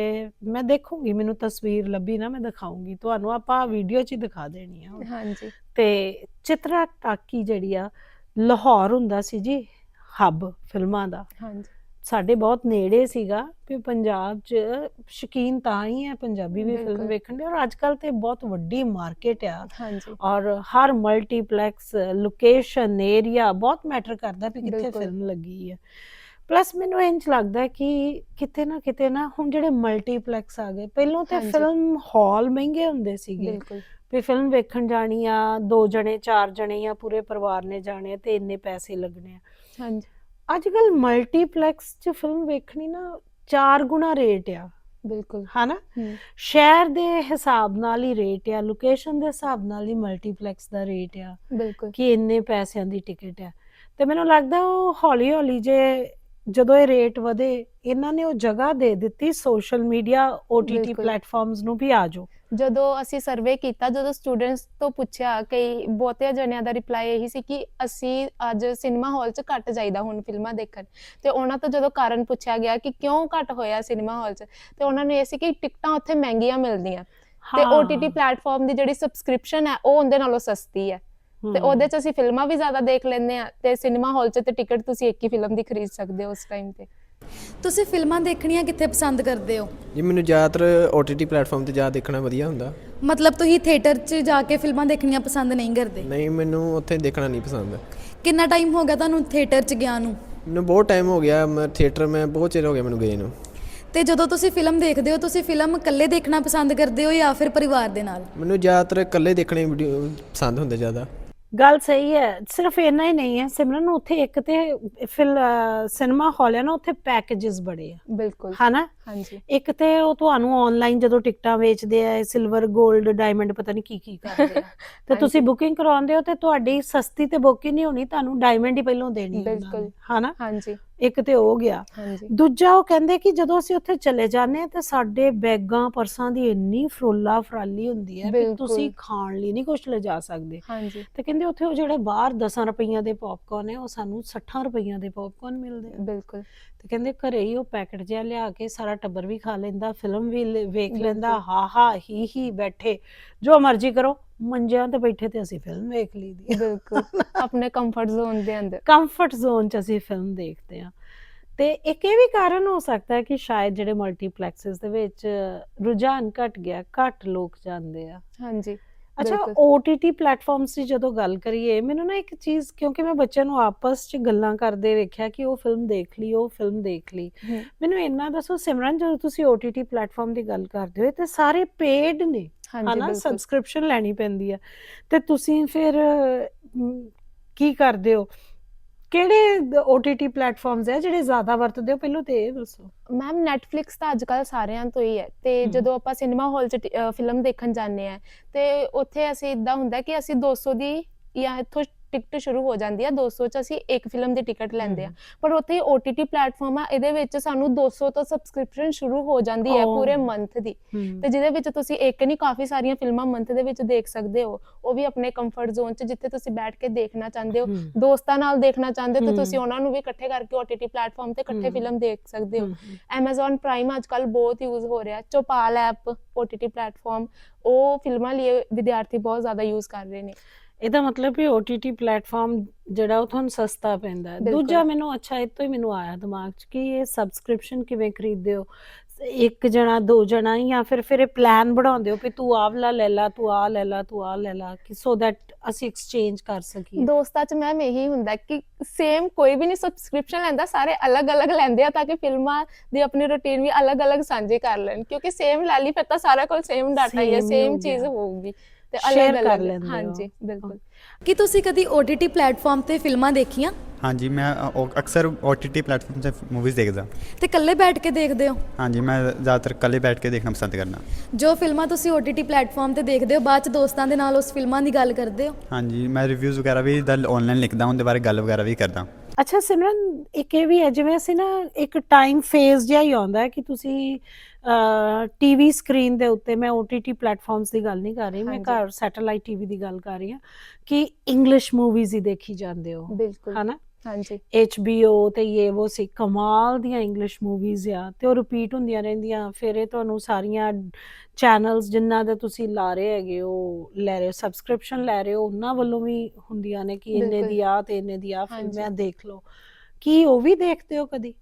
ਮੈਂ ਦੇਖੂੰਗੀ ਮੈਨੂੰ ਤਸਵੀਰ ਲੱਭੀ ਨਾ ਮੈਂ ਦਿਖਾਉਂਗੀ। ਤੁਹਾਨੂੰ ਆਪਾਂ ਵੀਡੀਓ 'ਚ ਹੀ ਦਿਖਾ ਦੇਣੀ ਆ ਹਾਂਜੀ। ਤੇ ਚਿਤਰਾ ਟਾਕੀ ਜਿਹੜੀ ਆ ਲਾਹੌਰ ਹੁੰਦਾ ਸੀ ਜੀ ਹੱਬ ਫਿਲਮਾਂ ਦਾ। ਹਾਂਜੀ। ਸਾਡੇ ਬਹੁਤ ਨੇੜੇ ਸੀਗਾ ਵੀ ਪੰਜਾਬ 'ਚ ਸ਼ੌਕੀਨ ਤਾਂ ਹੀ ਹੈ ਪੰਜਾਬੀ ਵੀ ਫਿਲਮ। ਵੇਖਣ ਦੇ ਔਰ ਅੱਜ ਕੱਲ ਤੇ ਬਹੁਤ ਵੱਡੀ ਮਾਰਕੀਟ ਆ। ਹਾਂਜੀ। ਔਰ ਹਰ ਮਲਟੀਪਲੈਕਸ ਲੋਕੇਸ਼ਨ ਏਰੀਆ ਬਹੁਤ ਮੈਟਰ ਕਰਦਾ ਵੀ ਕਿੱਥੇ। ਫਿਲਮ ਲੱਗੀ ਹੈ ਪਲੱਸ ਮੈਨੂੰ ਇੰਜ ਲੱਗਦਾ ਕਿ ਕਿਤੇ ਨਾ ਕਿਤੇ ਨਾ ਹੁਣ ਜਿਹੜੇ ਮਲਟੀਪਲੈਕਸ ਆ ਗਏ ਪਹਿਲਾਂ ਤੇ। ਫਿਲਮ ਹਾਲ ਮਹਿੰਗੇ ਹੁੰਦੇ ਸੀਗੇ। ਬਿਲਕੁਲ। ਵੀ ਫਿਲਮ ਵੇਖਣ ਜਾਣੀ ਆ ਦੋ ਜਣੇ ਚਾਰ ਜਣੇ ਜਾਂ ਪੂਰੇ ਪਰਿਵਾਰ ਨੇ ਜਾਣੇ ਤੇ ਇੰਨੇ ਪੈਸੇ ਲੱਗਣੇ ਆ। ਹਾਂਜੀ। ਅੱਜ ਕੱਲ ਮਲਟੀਪਲੈਕਸ 'ਚ ਫਿਲਮ ਵੇਖਣੀ ਨਾ ਚਾਰ ਗੁਣਾ ਰੇਟ ਆ। ਬਿਲਕੁਲ। ਹਨਾ? ਸ਼ਹਿਰ ਦੇ ਹਿਸਾਬ ਨਾਲ ਹੀ ਰੇਟ ਆ ਲੋਕੇਸ਼ਨ ਦੇ ਹਿਸਾਬ ਨਾਲ ਹੀ ਮਲਟੀਪਲੈਕਸ ਦਾ ਰੇਟ ਆ ਬਿਲਕੁਲ। ਕਿ ਇੰਨੇ ਪੈਸਿਆਂ ਦੀ ਟਿਕਟ ਆ। ਤੇ ਮੈਨੂੰ ਲੱਗਦਾ ਉਹ ਹੌਲੀ ਹੌਲੀ ਜੇ ਜਦੋਂ ਇਹ ਰੇਟ ਵਧੇ ਇਹਨਾਂ ਨੇ ਉਹ ਜਗ੍ਹਾ ਦੇ ਦਿੱਤੀ ਸੋਸ਼ਲ ਮੀਡੀਆ OTT ਬਿਲਕੁਲ। ਪਲੇਟਫਾਰਮਸ ਨੂੰ ਵੀ ਆ ਜਾਓ ਜਦੋਂ ਅਸੀਂ ਸਰਵੇ ਕੀਤਾ ਜਦੋਂ ਸਟੂਡੈਂਟਸ ਤੋਂ ਪੁੱਛਿਆ ਕਈ ਬਹੁਤੇ ਜਣਿਆਂ ਦਾ ਰਿਪਲਾਈ ਇਹੀ ਸੀ ਕਿ ਅਸੀਂ ਅੱਜ ਸਿਨੇਮਾ ਹਾਲ 'ਚ ਘੱਟ ਜਾਈਦਾ ਹੁਣ ਫਿਲਮਾਂ ਦੇਖਣ ਤੇ ਉਹਨਾਂ ਤੋਂ ਜਦੋਂ ਕਾਰਨ ਪੁੱਛਿਆ ਗਿਆ ਕਿ ਕਿਉਂ ਘੱਟ ਹੋਇਆ ਸਿਨੇਮਾ ਹਾਲ 'ਚ ਤੇ ਉਹਨਾਂ ਨੇ ਇਹ ਸੀ ਕਿ ਟਿਕਟਾਂ ਉੱਥੇ ਮਹਿੰਗੀਆਂ ਮਿਲਦੀਆਂ ਤੇ। OTT ਪਲੇਟਫਾਰਮ ਦੀ ਜਿਹੜੀ ਸਬਸਕ੍ਰਿਪਸ਼ਨ ਹੈ ਉਹ ਉਹਦੇ ਨਾਲੋਂ ਸਸਤੀ ਹੈ ਤੇ। ਉਹਦੇ 'ਚ ਅਸੀਂ ਫਿਲਮਾਂ ਵੀ ਜ਼ਿਆਦਾ ਦੇਖ ਲੈਂਦੇ ਆ ਤੇ ਸਿਨੇਮਾ ਹਾਲ 'ਚ ਤੇ ਟਿਕਟ ਤੁਸੀਂ ਇੱਕ ਹੀ ਫਿਲਮ ਦੀ ਖਰੀਦ ਸਕਦੇ ਹੋ ਉਸ ਟਾਈਮ ਤੇ। ਤੁਸੀਂ ਫਿਲਮਾਂ ਦੇਖਣੀਆਂ ਕਿੱਥੇ ਪਸੰਦ ਕਰਦੇ ਹੋ? ਜੀ ਮੈਨੂੰ ਜ਼ਿਆਦਾਤਰ OTT ਪਲੇਟਫਾਰਮ ਤੇ ਜਾ ਦੇਖਣਾ ਵਧੀਆ ਹੁੰਦਾ। ਮਤਲਬ ਤੁਸੀਂ ਥੀਏਟਰ 'ਚ ਜਾ ਕੇ ਫਿਲਮਾਂ ਦੇਖਣੀਆਂ ਪਸੰਦ ਨਹੀਂ ਕਰਦੇ? ਨਹੀਂ ਮੈਨੂੰ ਉੱਥੇ ਦੇਖਣਾ ਨਹੀਂ ਪਸੰਦ। ਕਿੰਨਾ ਟਾਈਮ ਹੋ ਗਿਆ ਤੁਹਾਨੂੰ ਥੀਏਟਰ 'ਚ ਗਿਆ ਨੂੰ? ਮੈਨੂੰ ਬਹੁਤ ਟਾਈਮ ਹੋ ਗਿਆ ਮੈਂ ਥੀਏਟਰ ਮੈਂ ਬਹੁਤ ਚਿਰ ਹੋ ਗਿਆ ਮੈਨੂੰ ਗਏ ਨੂੰ। ਤੇ ਜਦੋਂ ਤੁਸੀਂ ਫਿਲਮ ਦੇਖਦੇ ਹੋ ਤੁਸੀਂ ਫਿਲਮ ਇਕੱਲੇ ਦੇਖਣਾ ਪਸੰਦ ਕਰਦੇ ਹੋ ਜਾਂ ਫਿਰ ਪਰਿਵਾਰ ਦੇ ਨਾਲ? ਮੈਨੂੰ ਜ਼ਿਆਦਾਤਰ ਇਕੱਲੇ ਦੇਖਣੇ ਵੀਡੀਓ ਪਸੰਦ ਹੁੰਦੇ ਜ਼ਿਆਦਾ। ਗੱਲ ਸਹੀ ਹੈ ਸਿਰਫ ਇੰਨਾ ਹੀ ਨਹੀਂ ਹੈ ਸਿਮਰਨ ਉੱਥੇ ਇੱਕ ਤੇ ਫਿਲ ਸਿਨੇਮਾ ਹਾਲ ਹੈ ਨਾ ਉੱਥੇ ਪੈਕੇजेस ਬੜੇ ਆ। ਬਿਲਕੁਲ। ਹਨਾ? ਹਾਂਜੀ। ਇੱਕ ਤੇ ਉਹ ਤੁਹਾਨੂੰ ਆਨਲਾਈਨ ਜਦੋਂ ਟਿਕਟਾਂ ਵੇਚਦੇ ਆ ਸਿਲਵਰ 골ਡ ਡਾਇਮੰਡ ਪਤਾ ਨਹੀਂ ਕੀ ਕੀ ਕਰਦੇ ਆ। ਤੇ ਤੁਸੀਂ ਬੁਕਿੰਗ ਕਰਾਉਂਦੇ ਹੋ ਤੇ ਤੁਹਾਡੀ ਸਸਤੀ ਤੇ ਬੁਕਿੰਗ ਨਹੀਂ ਹੋਣੀ ਤੁਹਾਨੂੰ ਡਾਇਮੰਡ ਹੀ ਪਹਿਲਾਂ ਦੇਣੀ ਬਿਲਕੁਲ। ਹਨਾ? ਹਾਂਜੀ। ਇੱਕ ਤੇ ਹੋ ਗਿਆ। ਹਾਂਜੀ। ਦੂਜਾ ਉਹ ਕਹਿੰਦੇ ਕਿ ਜਦੋਂ ਅਸੀਂ ਉੱਥੇ ਚਲੇ ਜਾਂਦੇ ਆ ਤੇ ਸਾਡੇ ਬੈਗਾਂ ਪਰਸਾਂ ਦੀ ਇੰਨੀ ਫਰੋਲਾ ਫਰਾਲੀ ਹੁੰਦੀ ਹੈ ਕਿ ਬਿਲਕੁਲ। ਤੁਸੀਂ ਖਾਣ ਲਈ ਨਹੀਂ ਕੁਝ ਲਿਜਾ ਸਕਦੇ। ਹਾਂਜੀ। ਤੇ ਕਹਿੰਦੇ ਉੱਥੇ ਉਹ ਜਿਹੜੇ ਬਾਹਰ 10 ਰੁਪਈਆਂ ਦੇ ਪੌਪਕਾਰਨ ਹੈ ਉਹ ਸਾਨੂੰ 60 ਰੁਪਈਆਂ ਦੇ ਪੌਪਕਾਰਨ ਮਿਲਦੇ ਆ। ਬਿਲਕੁਲ। ਤੇ ਕਹਿੰਦੇ ਘਰੇ ਹੀ ਉਹ ਪੈਕਟ ਜਿਹਾ ਲਿਆ ਕੇ ਸਾਰਾ ਟੱਬਰ ਵੀ ਖਾ ਲੈਂਦਾ ਫਿਲਮ ਵੀ ਲ- ਵੇਖ ਬਿਲਕੁਲ। ਲੈਂਦਾ ਹਾ ਹਾ ਹੀ ਹੀ ਬੈਠੇ। ਜੋ ਮਰਜ਼ੀ ਕਰੋ। ਮੰਜਿਆਂ ਤੇ ਬੈਠੇ ਤੇ ਅਸੀਂ ਫਿਲਮ ਵੇਖ ਲਈਦੀ ਹੈ ਬਿਲਕੁਲ। [LAUGHS] ਆਪਣੇ ਕੰਫਰਟ ਜ਼ੋਨ ਦੇ ਅੰਦਰ। ਕੰਫਰਟ ਜ਼ੋਨ 'ਚ ਅਸੀਂ ਫਿਲਮ ਦੇਖਦੇ ਹਾਂ ਤੇ ਇੱਕ ਇਹ ਵੀ ਕਾਰਨ ਹੋ ਸਕਦਾ ਹੈ ਕਿ ਸ਼ਾਇਦ ਜਿਹੜੇ ਮਲਟੀਪਲੈਕਸਸ ਦੇ ਵਿੱਚ ਰੁਝਾਨ ਘਟ ਗਿਆ ਘੱਟ ਲੋਕ ਜਾਂਦੇ ਆ। ਹਾਂਜੀ ਅੱਛਾ। OTT ਪਲੇਟਫਾਰਮਸ ਦੀ ਜਦੋਂ ਗੱਲ ਕਰੀਏ ਮੈਨੂੰ ਨਾ ਇੱਕ ਚੀਜ਼ ਕਿਉਂਕਿ ਮੈਂ ਬੱਚਿਆਂ ਨੂੰ ਆਪਸ 'ਚ ਗੱਲਾਂ ਕਰਦੇ ਵੇਖਿਆ ਕਿ ਉਹ ਫਿਲਮ ਦੇਖ ਲਈ ਉਹ ਫਿਲਮ ਦੇਖ ਲਈ। ਮੈਨੂੰ ਇੰਨਾ ਦੱਸੋ ਸਿਮਰਨ ਜਦੋਂ ਤੁਸੀਂ OTT ਪਲੇਟਫਾਰਮ ਦੀ ਗੱਲ ਕਰਦੇ ਹੋ ਤੇ ਸਾਰੇ ਪੇਡ ਨੇ। ਹਾਂਜੀ ਹਨਾ ਬਿਲਕੁਲ। ਸਬਸਕ੍ਰਿਪਸ਼ਨ ਲੈਣੀ ਪੈਂਦੀ ਹੈ ਤੇ ਤੁਸੀਂ ਫਿਰ ਅਮ, ਕੀ ਕਰਦੇ ਹੋ? ਕਿਹੜੇ OTT ਪਲੇਟਫਾਰਮਸ ਹੈ ਜਿਹੜੇ ਜ਼ਿਆਦਾ ਵਰਤਦੇ ਹੋ? ਪਹਿਲਾਂ ਤੇ ਇਹ ਦੱਸੋ। ਮੈਮ Netflix ਤਾਂ ਅੱਜਕੱਲ ਸਾਰਿਆਂ ਤੋਂ ਹੀ ਹੈ ਤੇ ਹਮ। ਜਦੋਂ ਆਪਾਂ ਸਿਨੇਮਾ ਹਾਲ 'ਚ ਫਿਲਮ ਦੇਖਣ ਜਾਂਦੇ ਆ ਤੇ ਉੱਥੇ ਅਸੀਂ ਇਦਾਂ ਹੁੰਦਾ ਕਿ ਅਸੀਂ 200 ਦੀ ਜਾਂ ਇੱਥੋਂ ਟਿਕਟ ਸ਼ੁਰੂ ਹੋ ਜਾਂਦੀ ਆ 200 ਚ ਅਸੀਂ ਇੱਕ ਫਿਲਮ ਦੀ ਟਿਕਟ ਲੈਂਦੇ ਆ। ਪਰ ਉੱਥੇ OTT ਪਲੇਟਫਾਰਮ ਆ ਇਹਦੇ ਵਿੱਚ ਸਾਨੂੰ 200 ਤੋਂ ਸਬਸਕ੍ਰਿਪਸ਼ਨ ਸ਼ੁਰੂ ਹੋ ਜਾਂਦੀ ਹੈ। ਪੂਰੇ ਮੰਥ ਦੀ। ਤੇ ਜਿਹਦੇ ਵਿੱਚ ਤੁਸੀਂ ਇੱਕ ਨਹੀਂ ਕਾਫੀ ਸਾਰੀਆਂ ਫਿਲਮਾਂ ਮੰਥ ਦੇ ਵਿੱਚ ਦੇਖ ਸਕਦੇ ਹੋ। ਉਹ ਵੀ ਆਪਣੇ ਕੰਫਰਟ ਜ਼ੋਨ 'ਚ ਜਿੱਥੇ ਤੁਸੀਂ ਬੈਠ ਕੇ ਦੇਖਣਾ ਚਾਹੁੰਦੇ ਹੋ। ਦੋਸਤਾਂ ਨਾਲ ਦੇਖਣਾ ਚਾਹੁੰਦੇ। ਤਾਂ ਤੁਸੀਂ ਉਹਨਾਂ ਨੂੰ ਵੀ ਇਕੱਠੇ ਕਰਕੇ OTT ਪਲੇਟਫਾਰਮ ਤੇ ਇਕੱਠੇ। ਫਿਲਮ ਦੇਖ ਸਕਦੇ ਹੋ। Amazon Prime ਅੱਜਕੱਲ ਬਹੁਤ ਯੂਜ਼ ਹੋ ਰਿਹਾ। ਚੋਪਾਲ ਐਪ OTT ਪਲੇਟਫਾਰਮ ਉਹ ਫਿਲਮਾਂ ਲਈ ਵਿਦਿਆਰਥੀ ਬਹੁਤ ਜ਼ਿਆਦਾ ਯੂਜ਼ ਕਰ ਰਹੇ ਨੇ। ਇਹਦਾ ਮਤਲਬ ਵੀ OTT ਪਲੇਟਫਾਰਮ ਜਿਹੜਾ ਉਹ ਤੁਹਾਨੂੰ ਸਸਤਾ ਪੈਂਦਾ ਹੈ। ਬਿਲਕੁਲ। ਦੂਜਾ ਮੈਨੂੰ ਅੱਛਾ ਇਹ ਤੋਂ ਹੀ ਮੈਨੂੰ ਆਇਆ ਦਿਮਾਗ 'ਚ ਕਿ ਇਹ ਸਬਸਕ੍ਰਿਪਸ਼ਨ ਕਿਵੇਂ ਖਰੀਦਦੇ ਹੋ? ਇੱਕ ਜਣਾ ਦੋ ਜਣਾ ਜਾਂ ਫਿਰ ਫਿਰ ਇਹ ਪਲਾਨ ਬਣਾਉਂਦੇ ਹੋ ਕਿ ਤੂੰ ਆਹ ਵਾਲਾ ਲੈ ਲਾ ਤੂੰ ਆਹ ਲੈ ਲਾ ਤੂੰ ਆਹ ਲੈ ਲਾ ਕਿ ਸੋ ਦੈਟ ਅਸੀਂ ਐਕਸਚੇਂਜ ਕਰ ਸਕੀਏ। ਦੋਸਤਾਂ 'ਚ ਮੈਮ ਇਹੀ ਹੁੰਦਾ ਕਿ ਸੇਮ ਕੋਈ ਵੀ ਨਹੀਂ ਸਬਸਕ੍ਰਿਪਸ਼ਨ ਲੈਂਦਾ ਸਾਰੇ ਅਲੱਗ-ਅਲੱਗ ਲੈਂਦੇ ਆ ਤਾਂ ਕਿ ਫਿਲਮਾਂ ਦੀ ਆਪਣੀ ਰੁਟੀਨ ਵੀ ਅਲੱਗ-ਅਲੱਗ ਸਾਂਝੇ ਕਰ ਲੈਣ। ਕਿਉਂਕਿ ਸੇਮ ਲੈ ਲਈ ਫਿਰ ਤਾਂ ਸਾਰਾ ਕੋਲ ਸੇਮ ਡਾਟਾ ਹੀ ਹੈ Same ਹੀ ਹੋ ਸੇਮ ਚੀਜ਼ ਗਿਆ। ਹੋਊਗੀ। ਤੇ Share ਕਰ ਅਲੱਗ-ਅਲੱਗ ਲੈਂਦੇ ਹੋ। ਹਾਂਜੀ ਬਿਲਕੁਲ। ਕੀ ਤੁਸੀਂ ਕਦੀ OTT ਪਲੇਟਫਾਰਮ ਤੇ ਫਿਲਮਾਂ ਦੇਖੀਆਂ? ਹਾਂਜੀ ਮੈਂ ਅ, ਉਹ ਅਕਸਰ OTT ਪਲੇਟਫਾਰਮ 'ਤੇ ਮੂਵੀਜ਼ ਦੇਖਦਾ। ਤੇ ਇਕੱਲੇ ਬੈਠ ਕੇ ਦੇਖਦੇ ਹੋ? ਹਾਂਜੀ ਮੈਂ ਜ਼ਿਆਦਾਤਰ ਇਕੱਲੇ ਬੈਠ ਕੇ ਦੇਖਣਾ ਪਸੰਦ ਕਰਨਾ। ਜੋ ਫਿਲਮਾਂ ਤੁਸੀਂ OTT ਪਲੇਟਫਾਰਮ ਤੇ ਦੇਖਦੇ ਹੋ ਬਾਅਦ ਚ ਦੋਸਤਾਂ ਦੇ ਨਾਲ ਉਸ ਫਿਲਮਾਂ ਦੀ ਗੱਲ ਕਰਦੇ ਹੋ? ਹਾਂਜੀ ਮੈਂ ਰਿਵਿਊਜ਼ ਵਗੈਰਾ ਵੀ ਦਾ ਆਨਲਾਈਨ ਲਿਖਦਾ ਉਹਦੇ ਬਾਰੇ ਗੱਲ ਵਗੈਰਾ ਵੀ ਕਰਦਾ। ਅੱਛਾ ਸਿਮਰਨ ਇੱਕ ਇਹ ਵੀ ਹੈ ਜਿਵੇਂ ਅਸੀਂ ਨਾ ਇੱਕ ਟਾਈਮ ਫੇਜ਼ ਜਿਹਾ ਹੀ ਆਉਂਦਾ ਹੈ ਕਿ ਤੁਸੀਂ ਟੀਵੀ ਸਕਰੀਨ ਦੇ ਉੱਤੇ ਮੈਂ OTT ਪਲੇਟਫਾਰਮਸ ਦੀ ਗੱਲ ਨਹੀਂ ਕਰ ਰਹੀ ਮੈਂ। ਘਰ ਸੈਟੇਲਾਈਟ ਟੀਵੀ ਦੀ ਗੱਲ ਕਰ ਰਹੀ ਹਾਂ ਕਿ ਇੰਗਲਿਸ਼ ਮੂਵੀਜ਼ ਹੀ ਦੇਖੀ ਜਾਂਦੇ ਹੋ ਬਿਲਕੁਲ ਹਨਾ ਹਾਂਜੀ HBO ਤੇ ਇਹ ਉਹ ਸੀ ਕਮਾਲ ਦੀਆਂ ਇੰਗਲਿਸ਼ ਮੂਵੀਜ਼ ਆ ਤੇ ਉਹ ਰਿਪੀਟ ਹੁੰਦੀਆਂ ਰਹਿੰਦੀਆਂ ਫਿਰ ਇਹ ਤੁਹਾਨੂੰ ਸਾਰੀਆਂ ਚੈਨਲਸ ਜਿਨ੍ਹਾਂ ਦੇ ਤੁਸੀਂ ਲਾ ਰਹੇ ਹੈਗੇ ਉਹ ਲੈ ਰਹੇ ਸਬਸਕ੍ਰਿਪਸ਼ਨ ਲੈ ਰਹੇ ਹੋ ਉਹਨਾਂ ਵੱਲੋਂ ਵੀ ਹੁੰਦੀਆਂ ਨੇ ਕਿ ਇੰਨੇ। ਦੀ ਆ ਤੇ ਇੰਨੇ ਦੀ ਆ। ਫਿਲਮਾਂ ਦੇਖ ਲਓ ਕੀ ਉਹ ਵੀ ਦੇਖਦੇ ਹੋ ਕਦੀ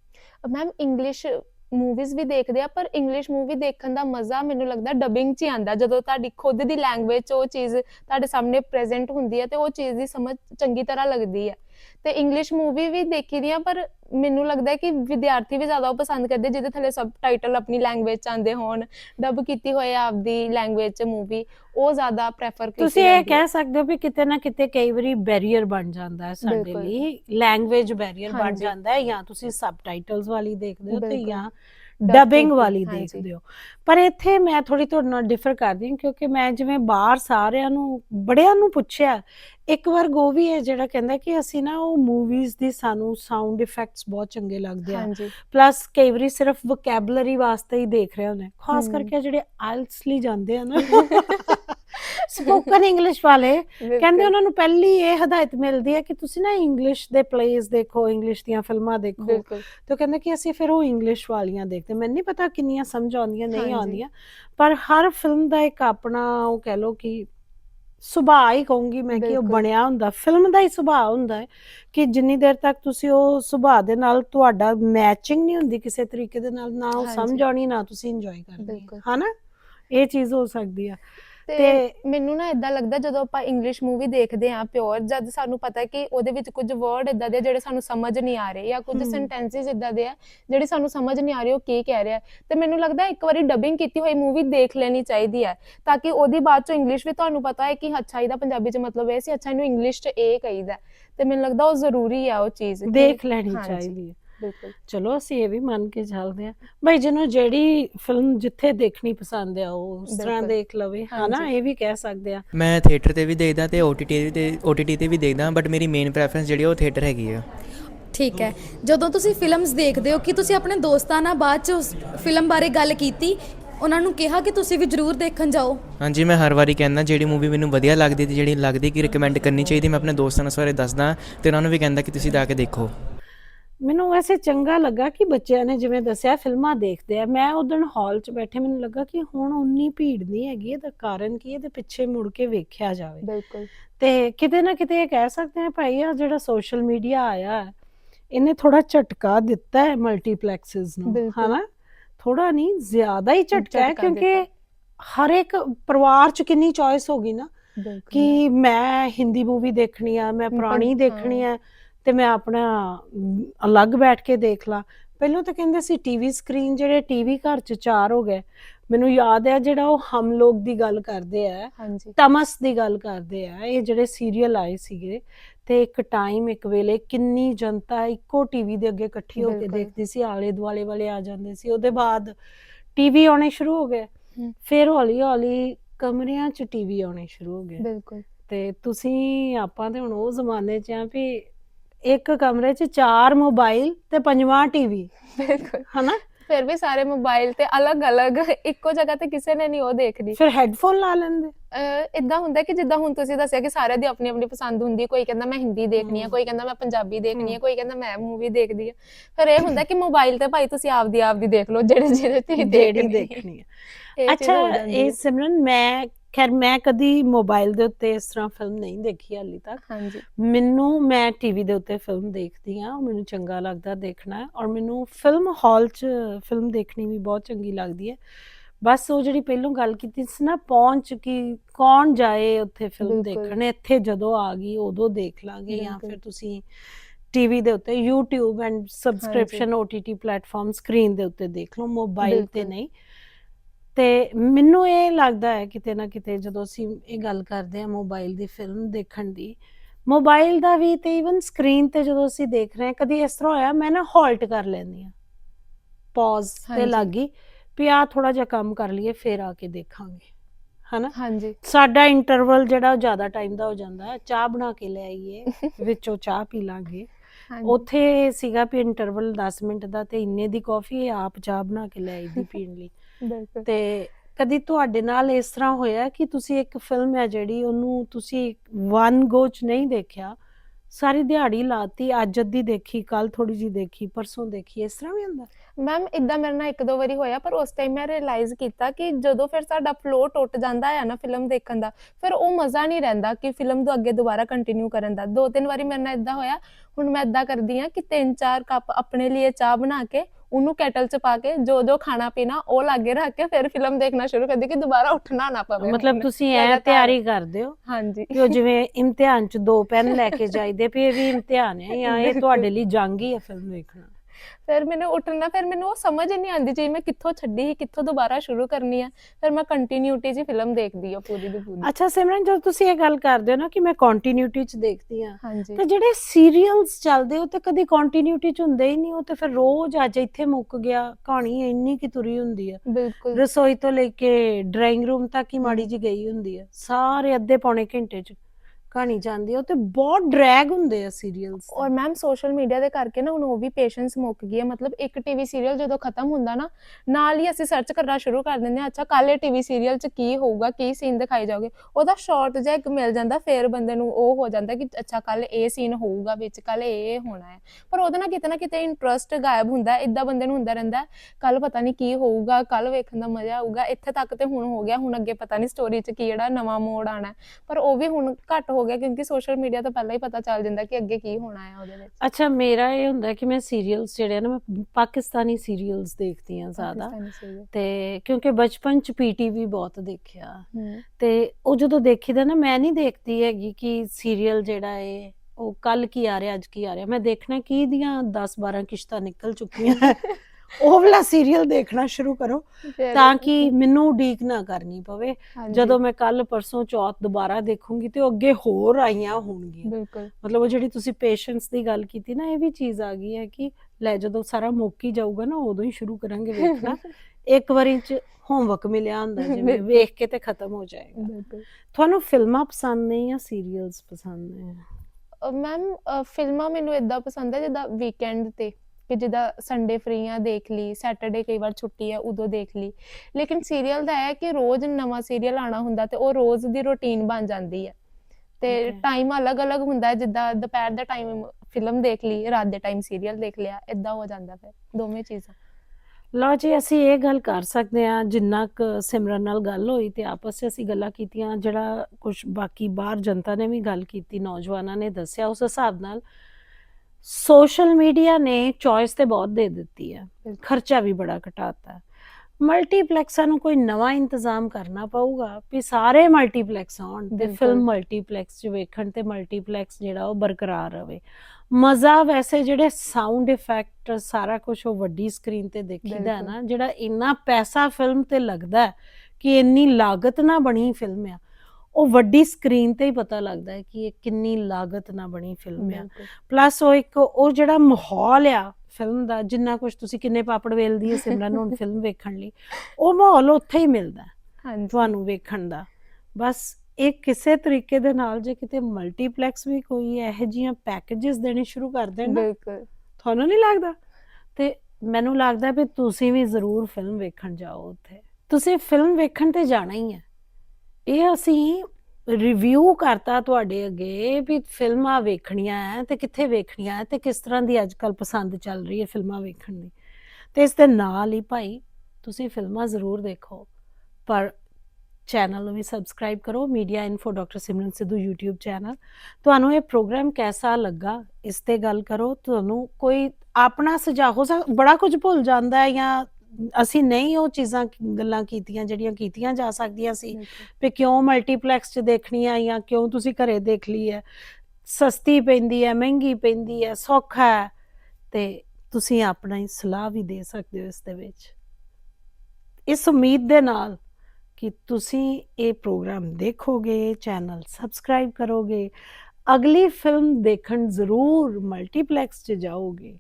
ਮੈਮ ਇੰਗਲਿਸ਼ ਮੂਵੀਜ਼ ਵੀ ਦੇਖਦੇ ਆ, ਪਰ ਇੰਗਲਿਸ਼ ਮੂਵੀ ਦੇਖਣ ਦਾ ਮਜ਼ਾ ਮੈਨੂੰ ਲੱਗਦਾ ਡਬਿੰਗ 'ਚ ਹੀ ਆਂਦਾ ਜਦੋਂ ਤੁਹਾਡੀ ਖੁਦ ਦੀ ਲੈਂਗੁਏਜ 'ਚ ਉਹ ਚੀਜ਼ ਤੁਹਾਡੇ ਸਾਹਮਣੇ ਪ੍ਰੈਜ਼ੈਂਟ ਹੁੰਦੀ ਹੈ ਤੇ ਉਹ ਚੀਜ਼ ਦੀ ਸਮਝ ਚੰਗੀ ਤਰ੍ਹਾਂ ਲੱਗਦੀ ਹੈ। ਤੇ ਇੰਗਲਿਸ਼ ਮੂਵੀ ਵੀ ਦੇਖੀ ਦੀ ਆ ਪਰ ਮੈਨੂੰ ਲੱਗਦਾ ਹੈ ਕਿ ਵਿਦਿਆਰਥੀ ਵੀ ਜ਼ਿਆਦਾ ਉਹ ਪਸੰਦ ਕਰਦੇ ਜਿਹਦੇ ਥੱਲੇ ਸਬ ਟਾਈਟਲ ਆਪਣੀ ਲੈਂਗੁਏਜ 'ਚ ਆਉਂਦੇ ਹੋਣ ਡਬ ਕੀਤੀ ਹੋਏ ਆਪਦੀ ਲੈਂਗੁਏਜ 'ਚ ਮੂਵੀ ਉਹ ਜ਼ਿਆਦਾ ਪ੍ਰੈਫਰ ਕੀਤੀ ਤੁਸੀਂ ਇਹ ਹੈ। ਕਹਿ ਸਕਦੇ ਹੋ ਵੀ ਕਿਤੇ ਨਾ ਕਿਤੇ ਕਈ ਵਾਰੀ ਬੈਰੀਅਰ ਬਣ ਜਾਂਦਾ ਹੈ ਸਾਡੇ। ਲਈ ਲੈਂਗੁਏਜ ਬੈਰੀਅਰ ਬਣ। ਜਾਂਦਾ ਹੈ ਜਾਂ ਤੁਸੀਂ ਸਬਟਾਈਟਲਸ ਵਾਲੀ ਦੇਖਦੇ ਹੋ ਤੇ। ਜਾਂ ਡਬਿੰਗ ਵਾਲੀ। ਦੇਖਦੇ ਹੋ। ਪਰ ਇੱਥੇ ਮੈਂ ਥੋੜੀ ਤੁਹਾਡੇ ਨਾਲ ਡਿਫਰ ਕਰਦੀ ਹਾਂ ਕਿਉਂਕਿ ਮੈਂ ਜਿਵੇਂ ਬਾਹਰ ਸਾਰਿਆਂ ਨੂੰ ਬੜਿਆਂ ਨੂੰ ਪੁੱਛਿਆ ਇੱਕ ਵਾਰ ਗੋਵੀ ਹੈ ਜਿਹੜਾ ਕਹਿੰਦਾ ਕਿ ਅਸੀਂ ਨਾ ਉਹ ਮੂਵੀਜ਼ ਦੀ ਸਾਨੂੰ ਸਾਊਂਡ ਇਫੈਕਟਸ ਬਹੁਤ ਚੰਗੇ ਲੱਗਦੇ ਆ। ਪਲੱਸ ਕਈ ਵਾਰੀ ਸਿਰਫ ਵੋਕੈਬਲਰੀ ਵਾਸਤੇ ਹੀ ਦੇਖ ਰਹੇ ਹੁੰਦੇ ਖਾਸ। ਕਰਕੇ ਜਿਹੜੇ ਆਇਲਸ ਲਈ ਜਾਂਦੇ ਆ ਨਾ। [LAUGHS] ਸਪੋਕਨ ਇੰਗਲਿਸ਼ ਵਾਲੇ। ਕਹਿੰਦੇ ਉਹਨਾਂ ਨੂੰ ਪਹਿਲੀ ਇਹ ਹਦਾਇਤ ਮਿਲਦੀ ਹੈ ਕਿ ਤੁਸੀਂ ਨਾ ਇੰਗਲਿਸ਼ ਦੇ ਪਲੇਸ ਦੇਖੋ ਇੰਗਲਿਸ਼ ਦੀਆਂ ਫਿਲਮਾਂ ਦੇਖੋ। ਤੇ ਉਹ ਕਹਿੰਦੇ ਕਿ ਅਸੀਂ ਫਿਰ ਉਹ ਇੰਗਲਿਸ਼ ਵਾਲੀਆਂ ਦੇਖਦੇ ਮੈਨੂੰ ਨਹੀਂ ਪਤਾ ਕਿੰਨੀਆਂ ਸਮਝ ਆਉਂਦੀਆਂ ਨਹੀਂ। ਆਉਂਦੀਆਂ। ਪਰ ਹਰ ਫਿਲਮ ਦਾ ਇੱਕ ਆਪਣਾ ਉਹ ਕਹਿ ਲਓ ਕਿ ਸੁਭਾਅ ਹੀ ਕਹੂੰਗੀ ਮੈਂ ਕਿ ਉਹ। ਬਣਿਆ ਹੁੰਦਾ। ਫਿਲਮ ਦਾ ਹੀ ਸੁਭਾਅ ਹੁੰਦਾ ਹੈ ਕਿ ਜਿੰਨੀ ਦੇਰ ਤੱਕ ਤੁਸੀਂ ਉਹ ਸੁਭਾਅ ਦੇ ਨਾਲ ਤੁਹਾਡਾ ਮੈਚਿੰਗ ਨਹੀਂ ਹੁੰਦੀ ਕਿਸੇ ਤਰੀਕੇ ਦੇ ਨਾਲ ਨਾ ਉਹ ਸਮਝ। ਆਉਣੀ ਨਾ ਤੁਸੀਂ ਇੰਜੋਏ ਕਰਦੇ। ਹਨਾ? ਇਹ ਚੀਜ਼ ਹੋ ਸਕਦੀ ਆ। ਤੇ ਮੈਨੂੰ ਨਾ ਇਦਾਂ ਲੱਗਦਾ ਜਦੋਂ ਆਪਾਂ ਇੰਗਲਿਸ਼ ਮੂਵੀ ਦੇਖਦੇ ਆਂ ਪਿਓਰ ਜਦ ਸਾਨੂੰ ਪਤਾ ਕਿ ਉਹਦੇ ਵਿੱਚ ਕੁਝ ਵਰਡ ਇਦਾਂ ਦੇ ਆ ਜਿਹੜੇ ਸਾਨੂੰ ਸਮਝ ਨਹੀਂ ਆ ਰਹੇ ਜਾਂ ਕੁਝ। ਸੈਂਟੈਂਸਸ ਇਦਾਂ ਦੇ ਆ ਜਿਹੜੇ ਸਾਨੂੰ ਸਮਝ ਨਹੀਂ ਆ ਰਹੇ ਉਹ ਕੀ ਕਹਿ ਰਿਹਾ। ਤੇ ਮੈਨੂੰ ਲੱਗਦਾ ਇੱਕ ਵਾਰੀ ਡਬਿੰਗ ਕੀਤੀ ਹੋਈ ਮੂਵੀ ਦੇਖ ਲੈਣੀ ਚਾਹੀਦੀ ਹੈ ਤਾਂ ਕਿ ਉਹਦੀ ਬਾਅਦ ਚੋਂ ਇੰਗਲਿਸ਼ ਵੀ ਤੁਹਾਨੂੰ ਪਤਾ ਹੈ ਕਿ ਅੱਛਾ ਇਹਦਾ ਪੰਜਾਬੀ ਚ ਮਤਲਬ ਇਹ ਸੀ ਅੱਛਾ ਇਹਨੂੰ ਇੰਗਲਿਸ਼ ਚ ਇਹ ਕਹੀਦਾ। ਤੇ ਮੈਨੂੰ ਲੱਗਦਾ ਉਹ ਜ਼ਰੂਰੀ ਹੈ ਉਹ ਚੀਜ਼ ਦੇਖ ਲੈਣੀ ਚਾਹੀਦੀ ਹੈ ਬਿਲਕੁਲ। ਚਲੋ ਅਸੀਂ ਇਹ ਵੀ ਮੰਨ ਕੇ ਚੱਲਦੇ ਆ ਬਈ ਜਿਹਨੂੰ ਜਿਹੜੀ ਫਿਲਮ ਜਿੱਥੇ ਦੇਖਣੀ ਪਸੰਦ ਆ ਉਹ ਉਸ ਤਰ੍ਹਾਂ। ਦੇਖ ਲਵੇ। ਹਨਾ। ਇਹ ਵੀ ਕਹਿ ਸਕਦੇ ਆ ਮੈਂ ਥੀਏਟਰ ਤੇ ਵੀ ਦੇਖਦਾ ਤੇ OTT ਤੇ OTT ਤੇ ਵੀ ਦੇਖਦਾ ਬਟ ਮੇਰੀ ਮੇਨ ਪ੍ਰੈਫਰੈਂਸ ਜਿਹੜੀ ਉਹ ਥੀਏਟਰ ਹੈਗੀ ਆ। ਠੀਕ ਹੈ। ਜਦੋਂ ਤੁਸੀਂ ਫਿਲਮਸ ਦੇਖਦੇ ਹੋ ਕਿ ਤੁਸੀਂ ਆਪਣੇ ਦੋਸਤਾਂ ਨਾਲ ਬਾਅਦ ਚ ਉਸ ਫਿਲਮ ਬਾਰੇ ਗੱਲ ਕੀਤੀ? ਉਹਨਾਂ ਨੂੰ ਕਿਹਾ ਕਿ ਤੁਸੀਂ ਵੀ ਜ਼ਰੂਰ ਦੇਖਣ ਜਾਓ? ਹਾਂਜੀ ਮੈਂ ਹਰ ਵਾਰੀ ਕਹਿੰਦਾ ਜਿਹੜੀ ਮੂਵੀ ਮੈਨੂੰ ਵਧੀਆ ਲੱਗਦੀ ਤੇ ਜਿਹੜੀ ਲੱਗਦੀ ਕਿ ਰਿਕਮੈਂਡ ਕਰਨੀ ਚਾਹੀਦੀ ਮੈਂ ਆਪਣੇ ਦੋਸਤਾਂ ਨੂੰ ਉਸ ਬਾਰੇ ਦੱਸਦਾ ਤੇ ਉਹਨਾਂ ਨੂੰ ਵੀ ਕਹਿੰਦਾ ਕਿ ਤੁਸੀਂ ਜਾ ਕੇ ਦੇਖੋ। ਮੈਨੂੰ ਵੈਸੇ ਚੰਗਾ ਲੱਗਾ ਕਿ ਬੱਚਿਆਂ ਨੇ ਜਿਵੇਂ ਦੱਸਿਆ ਫਿਲਮਾਂ ਦੇਖਦੇ ਆ ਮੈਂ ਉਦੋਂ ਹਾਲ 'ਚ ਬੈਠੇ ਮੈਨੂੰ ਲੱਗਾ ਕਿ ਹੁਣ ਉਨੀ ਭੀੜ ਨਹੀਂ ਹੈਗੀ ਇਹਦਾ ਕਾਰਨ ਕੀ ਹੈ ਇਹਦੇ ਪਿੱਛੇ ਮੁੜ ਕੇ ਵੇਖਿਆ ਜਾਵੇ ਬਿਲਕੁਲ ਤੇ ਕਿਤੇ ਨਾ ਕਿਤੇ ਇਹ ਕਹਿ ਸਕਦੇ ਆ ਭਾਈ ਆ ਜਿਹੜਾ ਸੋਸ਼ਲ ਮੀਡੀਆ ਆਇਆ ਹੈ, ਇਹਨੇ ਥੋੜਾ ਝਟਕਾ ਦਿੱਤਾ ਹੈ ਮਲਟੀਪਲੈਕਸਸ ਨੂੰ ਬਿਲਕੁਲ। ਹਨਾ ਥੋੜਾ ਨਹੀਂ ਜ਼ਿਆਦਾ ਹੀ ਝਟਕਾ ਹੈ ਝਟਕਾ ਕਿਉਂਕਿ। ਹਰ ਇੱਕ ਪਰਿਵਾਰ 'ਚ ਕਿੰਨੀ ਚੋਇਸ ਹੋ ਗਈ ਨਾ ਬਿਲਕੁਲ ਕਿ ਮੈਂ ਹਿੰਦੀ ਮੂਵੀ ਦੇਖਣੀ ਆ ਮੈਂ ਪੁਰਾਣੀ। ਦੇਖਣੀ ਆ ਤੇ ਮੈਂ ਆਪਣਾ ਅਲੱਗ ਬੈਠ ਕੇ ਦੇਖ ਲਾਂ। ਪਹਿਲਾਂ ਤਾਂ ਕਹਿੰਦੇ ਸੀ ਟੀਵੀ ਸਕਰੀਨ ਜਿਹੜੇ ਟੀਵੀ ਘਰ 'ਚ ਚਾਰ ਹੋ ਗਏ। ਮੈਨੂੰ ਯਾਦ ਹੈ ਜਿਹੜਾ ਉਹ ਹਮ ਲੋਗ ਦੀ ਗੱਲ ਕਰਦੇ ਆ। ਹਾਂਜੀ। ਤਮਸ ਦੀ ਗੱਲ ਕਰਦੇ ਆ। ਇਹ ਜਿਹੜੇ ਸੀਰੀਅਲ ਆਏ ਸੀਗੇ ਤੇ ਇੱਕ ਟਾਈਮ ਇੱਕ ਵੇਲੇ ਕਿੰਨੀ ਜਨਤਾ ਇੱਕੋ ਟੀਵੀ ਦੇ ਅੱਗੇ ਇਕੱਠੀ ਹੋ ਕੇ। ਦੇਖਦੀ ਸੀ ਆਲੇ ਦੁਆਲੇ ਵਾਲੇ ਆ ਜਾਂਦੇ ਸੀ। ਉਹਦੇ ਬਾਅਦ ਟੀਵੀ ਆਉਣੇ ਸ਼ੁਰੂ ਹੋ ਗਏ। ਫਿਰ ਹੌਲੀ ਹੌਲੀ ਕਮਰਿਆਂ 'ਚ ਟੀਵੀ ਆਉਣੇ ਸ਼ੁਰੂ ਹੋ ਗਏ। ਬਿਲਕੁਲ। ਤੇ ਤੁਸੀਂ ਆਪਾਂ ਤੇ ਹੁਣ ਉਹ ਜ਼ਮਾਨੇ 'ਚ ਆ ਵੀ ਇੱਕ ਕਮਰੇ 'ਚ ਚਾਰ ਮੋਬਾਈਲ ਤੇ ਪੰਜਵਾਂ ਟੀਵੀ ਬਿਲਕੁਲ ਹਨਾ ਫਿਰ ਵੀ ਸਾਰੇ ਮੋਬਾਈਲ ਤੇ ਅਲੱਗ-ਅਲੱਗ ਇੱਕੋ ਜਗ੍ਹਾ ਤੇ ਕਿਸੇ ਨੇ ਨਹੀਂ ਉਹ ਦੇਖਣੀ ਫਿਰ ਹੈੱਡਫੋਨ ਲਾ ਲੈਂਦੇ ਇਦਾਂ ਹੁੰਦਾ ਕਿ ਜਿੱਦਾਂ ਹੁਣ ਤੁਸੀਂ ਦੱਸਿਆ ਕਿ ਸਾਰਿਆਂ ਦੀ ਆਪਣੀ ਆਪਣੀ ਪਸੰਦ ਹੁੰਦੀ ਹੈ। ਕੋਈ ਕਹਿੰਦਾ ਮੈਂ ਹਿੰਦੀ ਦੇਖਣੀ ਹੈ। ਕੋਈ ਕਹਿੰਦਾ ਮੈਂ ਪੰਜਾਬੀ ਦੇਖਣੀ ਹੈ। ਕੋਈ ਕਹਿੰਦਾ ਮੈਂ ਮੂਵੀ ਦੇਖਦੀ ਹੈ ਫਿਰ ਇਹ ਹੁੰਦਾ ਕਿ ਮੋਬਾਈਲ ਤੇ ਭਾਈ ਤੁਸੀਂ ਆਪਦੀ ਆਪਦੀ ਦੇਖ ਲਓ ਜਿਹੜੇ ਜਿਹੜੇ ਤੁਸੀਂ ਦੇਖਣੀ ਹੈ ਅੱਛਾ ਇਹ। ਸਿਮਰਨ ਮੈਂ ਖੈਰ ਮੈਂ ਕਦੀ ਮੋਬਾਈਲ ਦੇ ਉੱਤੇ ਇਸ ਤਰ੍ਹਾਂ ਫਿਲਮ ਨਹੀਂ ਦੇਖੀ ਹਾਲੇ ਤੱਕ ਹਾਂਜੀ ਮੈਨੂੰ ਮੈਂ ਟੀਵੀ ਦੇ ਉੱਤੇ ਫਿਲਮ ਦੇਖਦੀ ਆ ਮੈਨੂੰ ਚੰਗਾ ਲੱਗਦਾ ਦੇਖਣਾ ਔਰ ਮੈਨੂੰ ਫਿਲਮ ਹਾਲ 'ਚ ਫਿਲਮ ਦੇਖਣੀ ਵੀ ਬਹੁਤ ਚੰਗੀ ਲੱਗਦੀ ਹੈ ਬਸ ਉਹ ਜਿਹੜੀ ਪਹਿਲੋਂ ਗੱਲ ਕੀਤੀ ਸੀ ਨਾ ਪਹੁੰਚ ਕਿ ਕੌਣ ਜਾਏ ਉੱਥੇ ਫਿਲਮ। ਦੇਖਣ ਇੱਥੇ ਜਦੋਂ ਆ ਗਈ ਉਦੋਂ ਦੇਖ ਲਾਂਗੇ ਜਾਂ। ਫਿਰ ਤੁਸੀਂ ਟੀਵੀ ਦੇ ਉੱਤੇ YouTube and subscription OTT platform screen ਦੇ ਉੱਤੇ ਦੇਖ ਲਓ ਮੋਬਾਈਲ ਤੇ। ਨਹੀਂ ਤੇ ਮੈਨੂੰ ਇਹ ਲੱਗਦਾ ਹੈ ਕਿਤੇ ਨਾ ਕਿਤੇ ਜਦੋਂ ਅਸੀਂ ਇਹ ਗੱਲ ਕਰਦੇ ਹਾਂ ਮੋਬਾਈਲ ਦੀ ਫਿਲਮ ਦੇਖਣ ਦੀ ਮੋਬਾਈਲ ਦਾ ਵੀ ਤੇ ਇਵਨ ਸਕਰੀਨ ਤੇ ਜਦੋਂ ਅਸੀਂ ਦੇਖ ਰਹੇ ਹਾਂ ਕਦੀ ਇਸ ਤਰ੍ਹਾਂ ਹੋਇਆ ਮੈਂ ਨਾ ਹਾਲਟ ਕਰ ਲੈਂਦੀ ਆ ਪੌਜ਼ ਤੇ। ਲੱਗੀ ਵੀ ਆ ਥੋੜਾ ਜਿਹਾ ਕੰਮ ਕਰ ਲਈਏ ਫੇਰ ਆ ਕੇ ਦੇਖਾਂਗੇ ਹਨਾ? ਹਾਂਜੀ। ਸਾਡਾ ਇੰਟਰਵਲ ਜਿਹੜਾ ਉਹ ਜ਼ਿਆਦਾ ਟਾਈਮ ਦਾ ਹੋ ਜਾਂਦਾ ਹੈ ਚਾਹ ਬਣਾ ਕੇ ਲੈ ਆਈਏ [LAUGHS] ਵਿੱਚੋਂ ਚਾਹ ਪੀ ਲਾਂਗੇ। ਉੱਥੇ ਸੀਗਾ ਵੀ ਇੰਟਰਵਲ 10 ਮਿੰਟ ਦਾ ਤੇ ਇੰਨੇ ਦੀ ਕਾਫੀ ਆਪ ਚਾਹ ਬਣਾ ਕੇ ਲੈ ਆਈ ਦੀ [LAUGHS] ਪੀਣ ਲਈ। ਬਿਲਕੁਲ। ਤੇ ਕਦੀ ਤੁਹਾਡੇ ਨਾਲ ਇਸ ਤਰ੍ਹਾਂ ਹੋਇਆ ਕਿ ਤੁਸੀਂ ਇੱਕ ਫਿਲਮ ਹੈ ਜਿਹੜੀ ਉਹਨੂੰ ਤੁਸੀਂ ਵਨ ਗੋ ਚ ਨਹੀਂ ਦੇਖਿਆ ਸਾਰੀ ਦਿਹਾੜੀ ਲਾਤੀ, ਅੱਜ ਅੱਧੀ ਦੇਖੀ ਕੱਲ ਥੋੜੀ ਜੀ ਦੇਖੀ, ਪਰਸੋਂ ਦੇਖੀ, ਇਸ ਤਰ੍ਹਾਂ ਵੀ ਹੁੰਦਾ? ਮੈਮ ਇਦਾਂ ਮੇਰੇ ਨਾਲ ਇੱਕ ਦੋ ਵਾਰੀ ਹੋਇਆ, ਪਰ ਉਸ ਟਾਈਮ ਮੈਂ ਰਿਅਲਾਈਜ਼ ਕੀਤਾ ਕਿ ਜਦੋਂ ਫਿਰ ਸਾਡਾ ਫਲੋ ਟੁੱਟ ਜਾਂਦਾ ਹੈ ਨਾ ਫਿਲਮ ਦੇਖਣ ਦਾ, ਫਿਰ ਉਹ ਮਜ਼ਾ ਨਹੀਂ ਰਹਿੰਦਾ ਕਿ ਫਿਲਮ ਤੋਂ ਅੱਗੇ ਦੁਬਾਰਾ ਕੰਟੀਨਿਊ ਕਰਨ ਦਾ। ਦੋ ਤਿੰਨ ਵਾਰੀ ਮੇਰੇ ਨਾਲ ਇਦਾਂ ਹੋਇਆ, ਹੁਣ ਮੈਂ ਇਦਾਂ ਕਰਦੀ ਆ ਕਿ ਤਿੰਨ ਚਾਰ ਕੱਪ ਆਪਣੇ ਲਈ ਚਾਹ ਬਣਾ ਕੇ ਉਹਨੂੰ ਕੈਟਲ 'ਚ ਪਾ ਕੇ ਜੋ ਜੋ ਖਾਣਾ ਪੀਣਾ ਉਹ ਲਾਗੇ ਰੱਖ ਕੇ ਫਿਰ ਫਿਲਮ ਦੇਖਣਾ ਸ਼ੁਰੂ ਕਰਦੀ ਕਿ ਦੁਬਾਰਾ ਉੱਠਣਾ ਨਾ ਪਵੇ ਮਤਲਬ। ਤੁਸੀਂ ਐ। ਤਿਆਰੀ ਕਰਦੇ ਹੋ ਹਾਂਜੀ ਕਿ ਉਹ ਜਿਵੇਂ ਇਮਤਿਹਾਨ ਚ ਦੋ ਪੈਨ ਲੈ ਕੇ ਜਾਈਦੇ ਵੀ ਇਹ ਵੀ ਇਮਤਿਹਾਨ ਹੈ ਜਾਂ ਇਹ। ਤੁਹਾਡੇ ਲਈ ਜੰਗ ਹੀ ਹੈ ਫਿਲਮ ਦੇਖਣਾ ਫਿਰ ਮੈਨੂੰ ਉੱਠਣਾ ਫਿਰ ਮੈਨੂੰ ਉਹ ਸਮਝ ਹੀ ਨਹੀਂ ਆਉਂਦੀ ਜੀ ਮੈਂ ਕਿੱਥੋਂ ਛੱਡੀ ਸੀ ਕਿੱਥੋਂ ਦੁਬਾਰਾ ਸ਼ੁਰੂ ਕਰਨੀ ਹੈ ਫਿਰ ਮੈਂ ਕੰਟੀਨਿਊਟੀ 'ਚ ਫਿਲਮ ਦੇਖਦੀ ਹਾਂ ਪੂਰੀ ਦੀ ਪੂਰੀ। ਅੱਛਾ ਸਿਮਰਨ ਜਦੋਂ ਤੁਸੀਂ ਇਹ ਗੱਲ ਕਰਦੇ ਹੋ ਨਾ ਕਿ ਮੈਂ ਕੰਟੀਨਿਊਟੀ ਚ ਦੇਖਦੀ ਆ ਹਾਂਜੀ। ਤੇ ਜਿਹੜੇ ਸੀਰੀਅਲਸ ਚੱਲਦੇ ਉਹ ਤੇ ਕਦੀ ਕੰਟੀਨਿਊਟੀ ਚ ਹੁੰਦੇ ਹੀ ਨਹੀਂ ਉਹ ਤੇ ਫਿਰ ਰੋਜ਼ ਅੱਜ ਇੱਥੇ ਮੁੱਕ ਗਿਆ ਕਹਾਣੀ ਇੰਨੀ ਕੀ ਤੁਰੀ ਹੁੰਦੀ ਆ। ਬਿਲਕੁਲ। ਰਸੋਈ ਤੋਂ ਲੈ ਕੇ ਡਰਾਇੰਗ ਰੂਮ ਤੱਕ ਹੀ ਮਾੜੀ ਜੀ ਗਈ ਹੁੰਦੀ ਆ ਸਾਰੇ ਅੱਧੇ ਪੌਣੇ ਘੰਟੇ ਚ। ਕਹਾਣੀ ਜਾਂਦੀ ਆ ਉਹ ਤੇ ਬਹੁਤ ਡਰੈਗ ਹੁੰਦੇ ਆ ਸੀਰੀਅਲਸ ਔਰ ਮੈਮ ਸੋਸ਼ਲ ਮੀਡੀਆ ਦੇ ਕਰਕੇ ਨਾ ਹੁਣ ਉਹ ਵੀ ਪੇਸ਼ੈਂਸ ਮੁੱਕ ਗਈ ਹੈ ਮਤਲਬ ਇੱਕ ਟੀਵੀ ਸੀਰੀਅਲ ਜਦੋਂ ਖਤਮ ਹੁੰਦਾ ਨਾ ਨਾਲ ਹੀ ਅਸੀਂ ਸਰਚ ਕਰਨਾ ਸ਼ੁਰੂ ਕਰ ਦਿੰਦੇ ਹਾਂ ਅੱਛਾ ਕੱਲ ਇਹ ਟੀਵੀ ਸੀਰੀਅਲ 'ਚ ਕੀ ਹੋਊਗਾ ਕੀ ਸੀਨ ਦਿਖਾਈ ਜਾਓਗੇ ਉਹਦਾ ਸ਼ਾਰਟ ਜਿਹਾ ਇੱਕ ਮਿਲ ਜਾਂਦਾ ਫਿਰ ਬੰਦੇ ਨੂੰ ਉਹ ਹੋ ਜਾਂਦਾ ਕਿ ਅੱਛਾ ਕੱਲ ਇਹ ਸੀਨ ਹੋਊਗਾ ਵਿੱਚ ਕੱਲ ਇਹ ਹੋਣਾ ਹੈ ਪਰ ਉਹਦੇ ਨਾਲ ਕਿਤੇ ਨਾ ਕਿਤੇ ਇੰਟਰਸਟ ਗਾਇਬ ਹੁੰਦਾ ਇਦਾਂ ਬੰਦੇ ਨੂੰ ਹੁੰਦਾ ਰਹਿੰਦਾ ਕੱਲ ਪਤਾ ਨਹੀਂ ਕੀ ਹੋਊਗਾ ਕੱਲ ਵੇਖਣ ਦਾ ਮਜ਼ਾ ਆਊਗਾ ਇੱਥੇ ਤੱਕ ਤੇ ਹੁਣ ਹੋ ਗਿਆ ਹੁਣ ਅੱਗੇ ਪਤਾ ਨਹੀਂ ਸਟੋਰੀ 'ਚ ਕੀ ਜਿਹੜਾ ਨਵਾਂ ਮੋੜ ਆਣਾ। ਪਰ ਉਹ ਵੀ ਹੁਣ ਘੱਟ ਹੋ ਗਿਆ ਕਿਉਂਕਿ ਸੋਸ਼ਲ ਮੀਡੀਆ ਤੋਂ ਪਹਿਲਾਂ ਹੀ ਪਤਾ ਚੱਲ ਜਾਂਦਾ ਕਿ ਅੱਗੇ ਕੀ ਹੋਣਾ ਹੈ ਉਹਦੇ ਵਿੱਚ। ਅੱਛਾ ਮੇਰਾ ਇਹ ਹੁੰਦਾ ਕਿ ਮੈਂ ਸੀਰੀਅਲਸ ਜਿਹੜੇ ਨਾ ਮੈਂ ਪਾਕਿਸਤਾਨੀ ਸੀਰੀਅਲਸ ਦੇਖਦੀ ਆ ਜ਼ਿਆਦਾ। ਤੇ ਕਿਉਂਕਿ ਬਚਪਨ ਚ ਪੀਟੀਵੀ ਬਹੁਤ ਦੇਖਿਆ। ਤੇ ਉਹ ਜਦੋਂ ਦੇਖੀਦਾ ਨਾ ਮੈਂ ਨਹੀਂ ਦੇਖਦੀ ਹੈਗੀ ਕਿ ਸੀਰੀਅਲ ਜਿਹੜਾ ਏ ਉਹ ਕੱਲ ਕੀ ਆ ਰਿਹਾ ਅੱਜ ਕੀ ਆ ਰਿਹਾ। ਮੈਂ ਦੇਖਣਾ ਕੀ ਦੀਆਂ 10 12 ਕਿਸ਼ਤਾਂ ਨਿਕਲ ਚੁੱਕੀਆਂ। [LAUGHS] ਉਹ ਵਾਲਾ ਸੀਰੀਅਲ ਦੇਖਣਾ ਸ਼ੁਰੂ ਕਰੋ ਤਾਂ ਕਿ ਮੈਨੂੰ ਉਡੀਕ ਨਾ ਕਰਨੀ ਪਵੇ। ਜਦੋਂ ਮੈਂ ਕੱਲ ਪਰਸੋਂ ਚੌਥ ਦੁਬਾਰਾ ਦੇਖੂੰਗੀ ਤੇ ਉਹ ਅੱਗੇ ਹੋਰ ਆਈਆਂ ਹੋਣਗੀਆਂ। ਬਿਲਕੁਲ। ਮਤਲਬ ਉਹ ਜਿਹੜੀ ਤੁਸੀਂ ਪੇਸ਼ੈਂਸ ਦੀ ਗੱਲ ਕੀਤੀ ਨਾ ਇਹ ਵੀ ਚੀਜ਼ ਆ ਗਈ ਹੈ ਕਿ ਲੈ ਜਦੋਂ ਸਾਰਾ ਮੁੱਕ ਹੀ ਜਾਊਗਾ ਨਾ ਉਦੋਂ ਹੀ ਸ਼ੁਰੂ ਕਰਾਂਗੇ ਵੇਖਣਾ। [LAUGHS] ਇੱਕ ਵਾਰੀ ਚ ਹੋਮਵਰਕ ਮਿਲਿਆ ਹੁੰਦਾ ਜਿਵੇਂ। ਵੇਖ ਕੇ ਤੇ ਖਤਮ ਹੋ ਜਾਏਗਾ। ਤੁਹਾਨੂੰ ਫਿਲਮਾਂ ਪਸੰਦ ਨੇ ਜਾਂ ਸੀਰੀਅਲਸ ਪਸੰਦ ਨੇ? ਮੈਮ ਫਿਲਮਾਂ ਮੈਨੂੰ ਇਦਾਂ ਪਸੰਦ ਹੈ ਜਿੱਦਾਂ ਵੀਕਐਂਡ ਤੇ। ਕਿ ਜਿੱਦਾਂ ਸੰਡੇ ਫ੍ਰੀ ਆ ਦੇਖ ਲਈ ਸੈਟਰਡੇ ਕਈ ਵਾਰ ਛੁੱਟੀ ਹੈ ਉਦੋਂ ਦੇਖ ਲਈ। ਲੇਕਿਨ ਸੀਰੀਅਲ ਦਾ ਹੈ ਕਿ ਰੋਜ਼ ਨਵਾਂ ਸੀਰੀਅਲ ਆਣਾ ਹੁੰਦਾ ਤੇ ਉਹ ਰੋਜ਼ ਦੀ ਰੁਟੀਨ ਬਣ ਜਾਂਦੀ ਹੈ ਤੇ. ਟਾਈਮ ਅਲੱਗ-ਅਲੱਗ ਹੁੰਦਾ ਜਿੱਦਾਂ ਦੁਪਹਿਰ ਦਾ ਟਾਈਮ ਫਿਲਮ ਦੇਖ ਲਈ ਰਾਤ ਦੇ ਟਾਈਮ ਸੀਰੀਅਲ ਦੇਖ ਲਿਆ ਇਦਾਂ ਹੋ ਜਾਂਦਾ ਫਿਰ ਦੋਵੇਂ ਚੀਜ਼ਾਂ। ਲਓ ਜੀ ਅਸੀਂ ਇਹ ਗੱਲ ਕਰ ਸਕਦੇ ਹਾਂ ਜਿੰਨਾ ਕੁ ਸਿਮਰਨ ਨਾਲ ਗੱਲ ਹੋਈ ਤੇ ਆਪਸ ਵਿੱਚ ਅਸੀਂ ਗੱਲਾਂ ਕੀਤੀਆਂ ਜਿਹੜਾ ਕੁਝ ਬਾਕੀ ਬਾਹਰ ਜਨਤਾ ਨੇ ਵੀ ਗੱਲ ਕੀਤੀ ਨੌਜਵਾਨਾਂ ਨੇ ਦੱਸਿਆ ਉਸ ਹਿਸਾਬ ਨਾਲ ਸੋਸ਼ਲ ਮੀਡੀਆ ਨੇ ਚੋਇਸ ਤੇ ਬਹੁਤ ਦੇ ਦਿੱਤੀ ਹੈ। ਖਰਚਾ ਵੀ ਬੜਾ ਘਟਾਤਾ ਮਲਟੀਪਲੈਕਸਾਂ ਨੂੰ ਕੋਈ ਨਵਾਂ ਇੰਤਜ਼ਾਮ ਕਰਨਾ ਪਊਗਾ ਵੀ ਸਾਰੇ ਮਲਟੀਪਲੈਕਸ ਆਉਣ ਤੇ। ਫਿਲਮ ਮਲਟੀਪਲੈਕਸ 'ਚ ਵੇਖਣ ਤੇ ਮਲਟੀਪਲੈਕਸ ਜਿਹੜਾ ਉਹ ਬਰਕਰਾਰ ਰਵੇ ਮਜ਼ਾ ਵੈਸੇ ਜਿਹੜੇ ਸਾਊਂਡ ਇਫੈਕਟ ਸਾਰਾ ਕੁਝ ਉਹ ਵੱਡੀ ਸਕਰੀਨ ਤੇ ਦੇਖੀਦਾ। ਨਾ ਜਿਹੜਾ ਇੰਨਾ ਪੈਸਾ ਫਿਲਮ ਤੇ ਲੱਗਦਾ ਕਿ ਇੰਨੀ ਲਾਗਤ ਨਾ ਬਣੀ ਫਿਲਮ ਆ ਉਹ ਵੱਡੀ ਸਕਰੀਨ ਤੇ ਹੀ ਪਤਾ ਲੱਗਦਾ ਹੈ ਕਿ ਇਹ ਕਿੰਨੀ ਲਾਗਤ ਨਾ ਬਣੀ ਫਿਲਮ ਆ। ਪਲੱਸ ਉਹ ਇੱਕ ਉਹ ਜਿਹੜਾ ਮਾਹੌਲ ਆ ਫਿਲਮ ਦਾ ਜਿੰਨਾ ਕੁਝ ਤੁਸੀਂ ਕਿੰਨੇ ਪਾਪੜ ਵੇਲਦੀ ਹੈ ਸਿਮਰਨ ਹੁਣ [LAUGHS] ਫਿਲਮ ਵੇਖਣ ਲਈ ਉਹ ਮਾਹੌਲ ਉੱਥੇ ਹੀ ਮਿਲਦਾ ਹੈ ਹਾਂਜੀ। ਤੁਹਾਨੂੰ ਵੇਖਣ ਦਾ। ਬਸ ਇਹ ਕਿਸੇ ਤਰੀਕੇ ਦੇ ਨਾਲ ਜੇ ਕਿਤੇ ਮਲਟੀਪਲੈਕਸ ਵੀ ਕੋਈ ਇਹੋ ਜਿਹੀਆਂ ਪੈਕੇजेस ਦੇਣੇ ਸ਼ੁਰੂ ਕਰ ਦੇਣ ਨਾ ਬਿਲਕੁਲ। ਤੁਹਾਨੂੰ ਨਹੀਂ ਲੱਗਦਾ? ਤੇ ਮੈਨੂੰ ਲੱਗਦਾ ਵੀ ਤੁਸੀਂ ਵੀ ਜ਼ਰੂਰ ਫਿਲਮ ਵੇਖਣ ਜਾਓ ਉੱਥੇ। ਤੁਸੀਂ ਫਿਲਮ ਵੇਖਣ ਤੇ ਜਾਣਾ ਹੀ ਹੈ। ਇਹ ਅਸੀਂ ਰਿਵਿਊ ਕਰਤਾ ਤੁਹਾਡੇ ਅੱਗੇ ਵੀ ਫਿਲਮਾਂ ਵੇਖਣੀਆਂ ਹੈ ਤੇ ਕਿੱਥੇ ਵੇਖਣੀਆਂ ਹੈ ਤੇ ਕਿਸ ਤਰ੍ਹਾਂ ਦੀ ਅੱਜਕੱਲ ਪਸੰਦ ਚੱਲ ਰਹੀ ਹੈ ਫਿਲਮਾਂ ਵੇਖਣ ਦੀ। ਤੇ ਇਸ ਦੇ ਨਾਲ ਹੀ ਭਾਈ ਤੁਸੀਂ ਫਿਲਮਾਂ ਜ਼ਰੂਰ ਦੇਖੋ, ਪਰ ਚੈਨਲ ਨੂੰ ਵੀ ਸਬਸਕ੍ਰਾਈਬ ਕਰੋ, media info doctor Simran Sidhu YouTube channel. ਤੁਹਾਨੂੰ ਇਹ ਪ੍ਰੋਗਰਾਮ ਕੈਸਾ ਲੱਗਾ, ਇਸ ਤੇ ਗੱਲ ਕਰੋ। ਤੁਹਾਨੂੰ ਕੋਈ ਆਪਣਾ ਸੁਝਾਅ, ਹੋ ਸਕ, ਬੜਾ ਕੁਝ ਭੁੱਲ ਜਾਂਦਾ ਹੈ ਜਾਂ ਅਸੀਂ ਨਹੀਂ ਉਹ ਚੀਜ਼ਾਂ ਗੱਲਾਂ ਕੀਤੀਆਂ ਜਿਹੜੀਆਂ ਕੀਤੀਆਂ ਜਾ ਸਕਦੀਆਂ ਸੀ। ਵੀ ਕਿਉਂ ਮਲਟੀਪਲੈਕਸ 'ਚ ਦੇਖਣੀ ਆ ਜਾਂ ਕਿਉਂ ਤੁਸੀਂ ਘਰੇ ਦੇਖ ਲਈ ਹੈ। ਸਸਤੀ ਪੈਂਦੀ ਹੈ ਮਹਿੰਗੀ ਪੈਂਦੀ ਹੈ ਸੌਖਾ ਹੈ। ਤੇ ਤੁਸੀਂ ਆਪਣਾ ਹੀ ਸਲਾਹ ਵੀ ਦੇ ਸਕਦੇ ਹੋ ਇਸ ਦੇ ਵਿੱਚ। ਇਸ ਉਮੀਦ ਦੇ ਨਾਲ ਕਿ ਤੁਸੀਂ ਇਹ ਪ੍ਰੋਗਰਾਮ ਦੇਖੋਗੇ ਚੈਨਲ ਸਬਸਕ੍ਰਾਈਬ ਕਰੋਗੇ ਅਗਲੀ ਫਿਲਮ ਦੇਖਣ ਜ਼ਰੂਰ ਮਲਟੀਪਲੈਕਸ 'ਚ ਜਾਓਗੇ।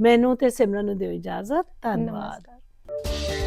ਮੈਨੂੰ ਤੇ ਸਿਮਰਨ ਨੂੰ ਦਿਓ ਇਜਾਜ਼ਤ ਧੰਨਵਾਦ। you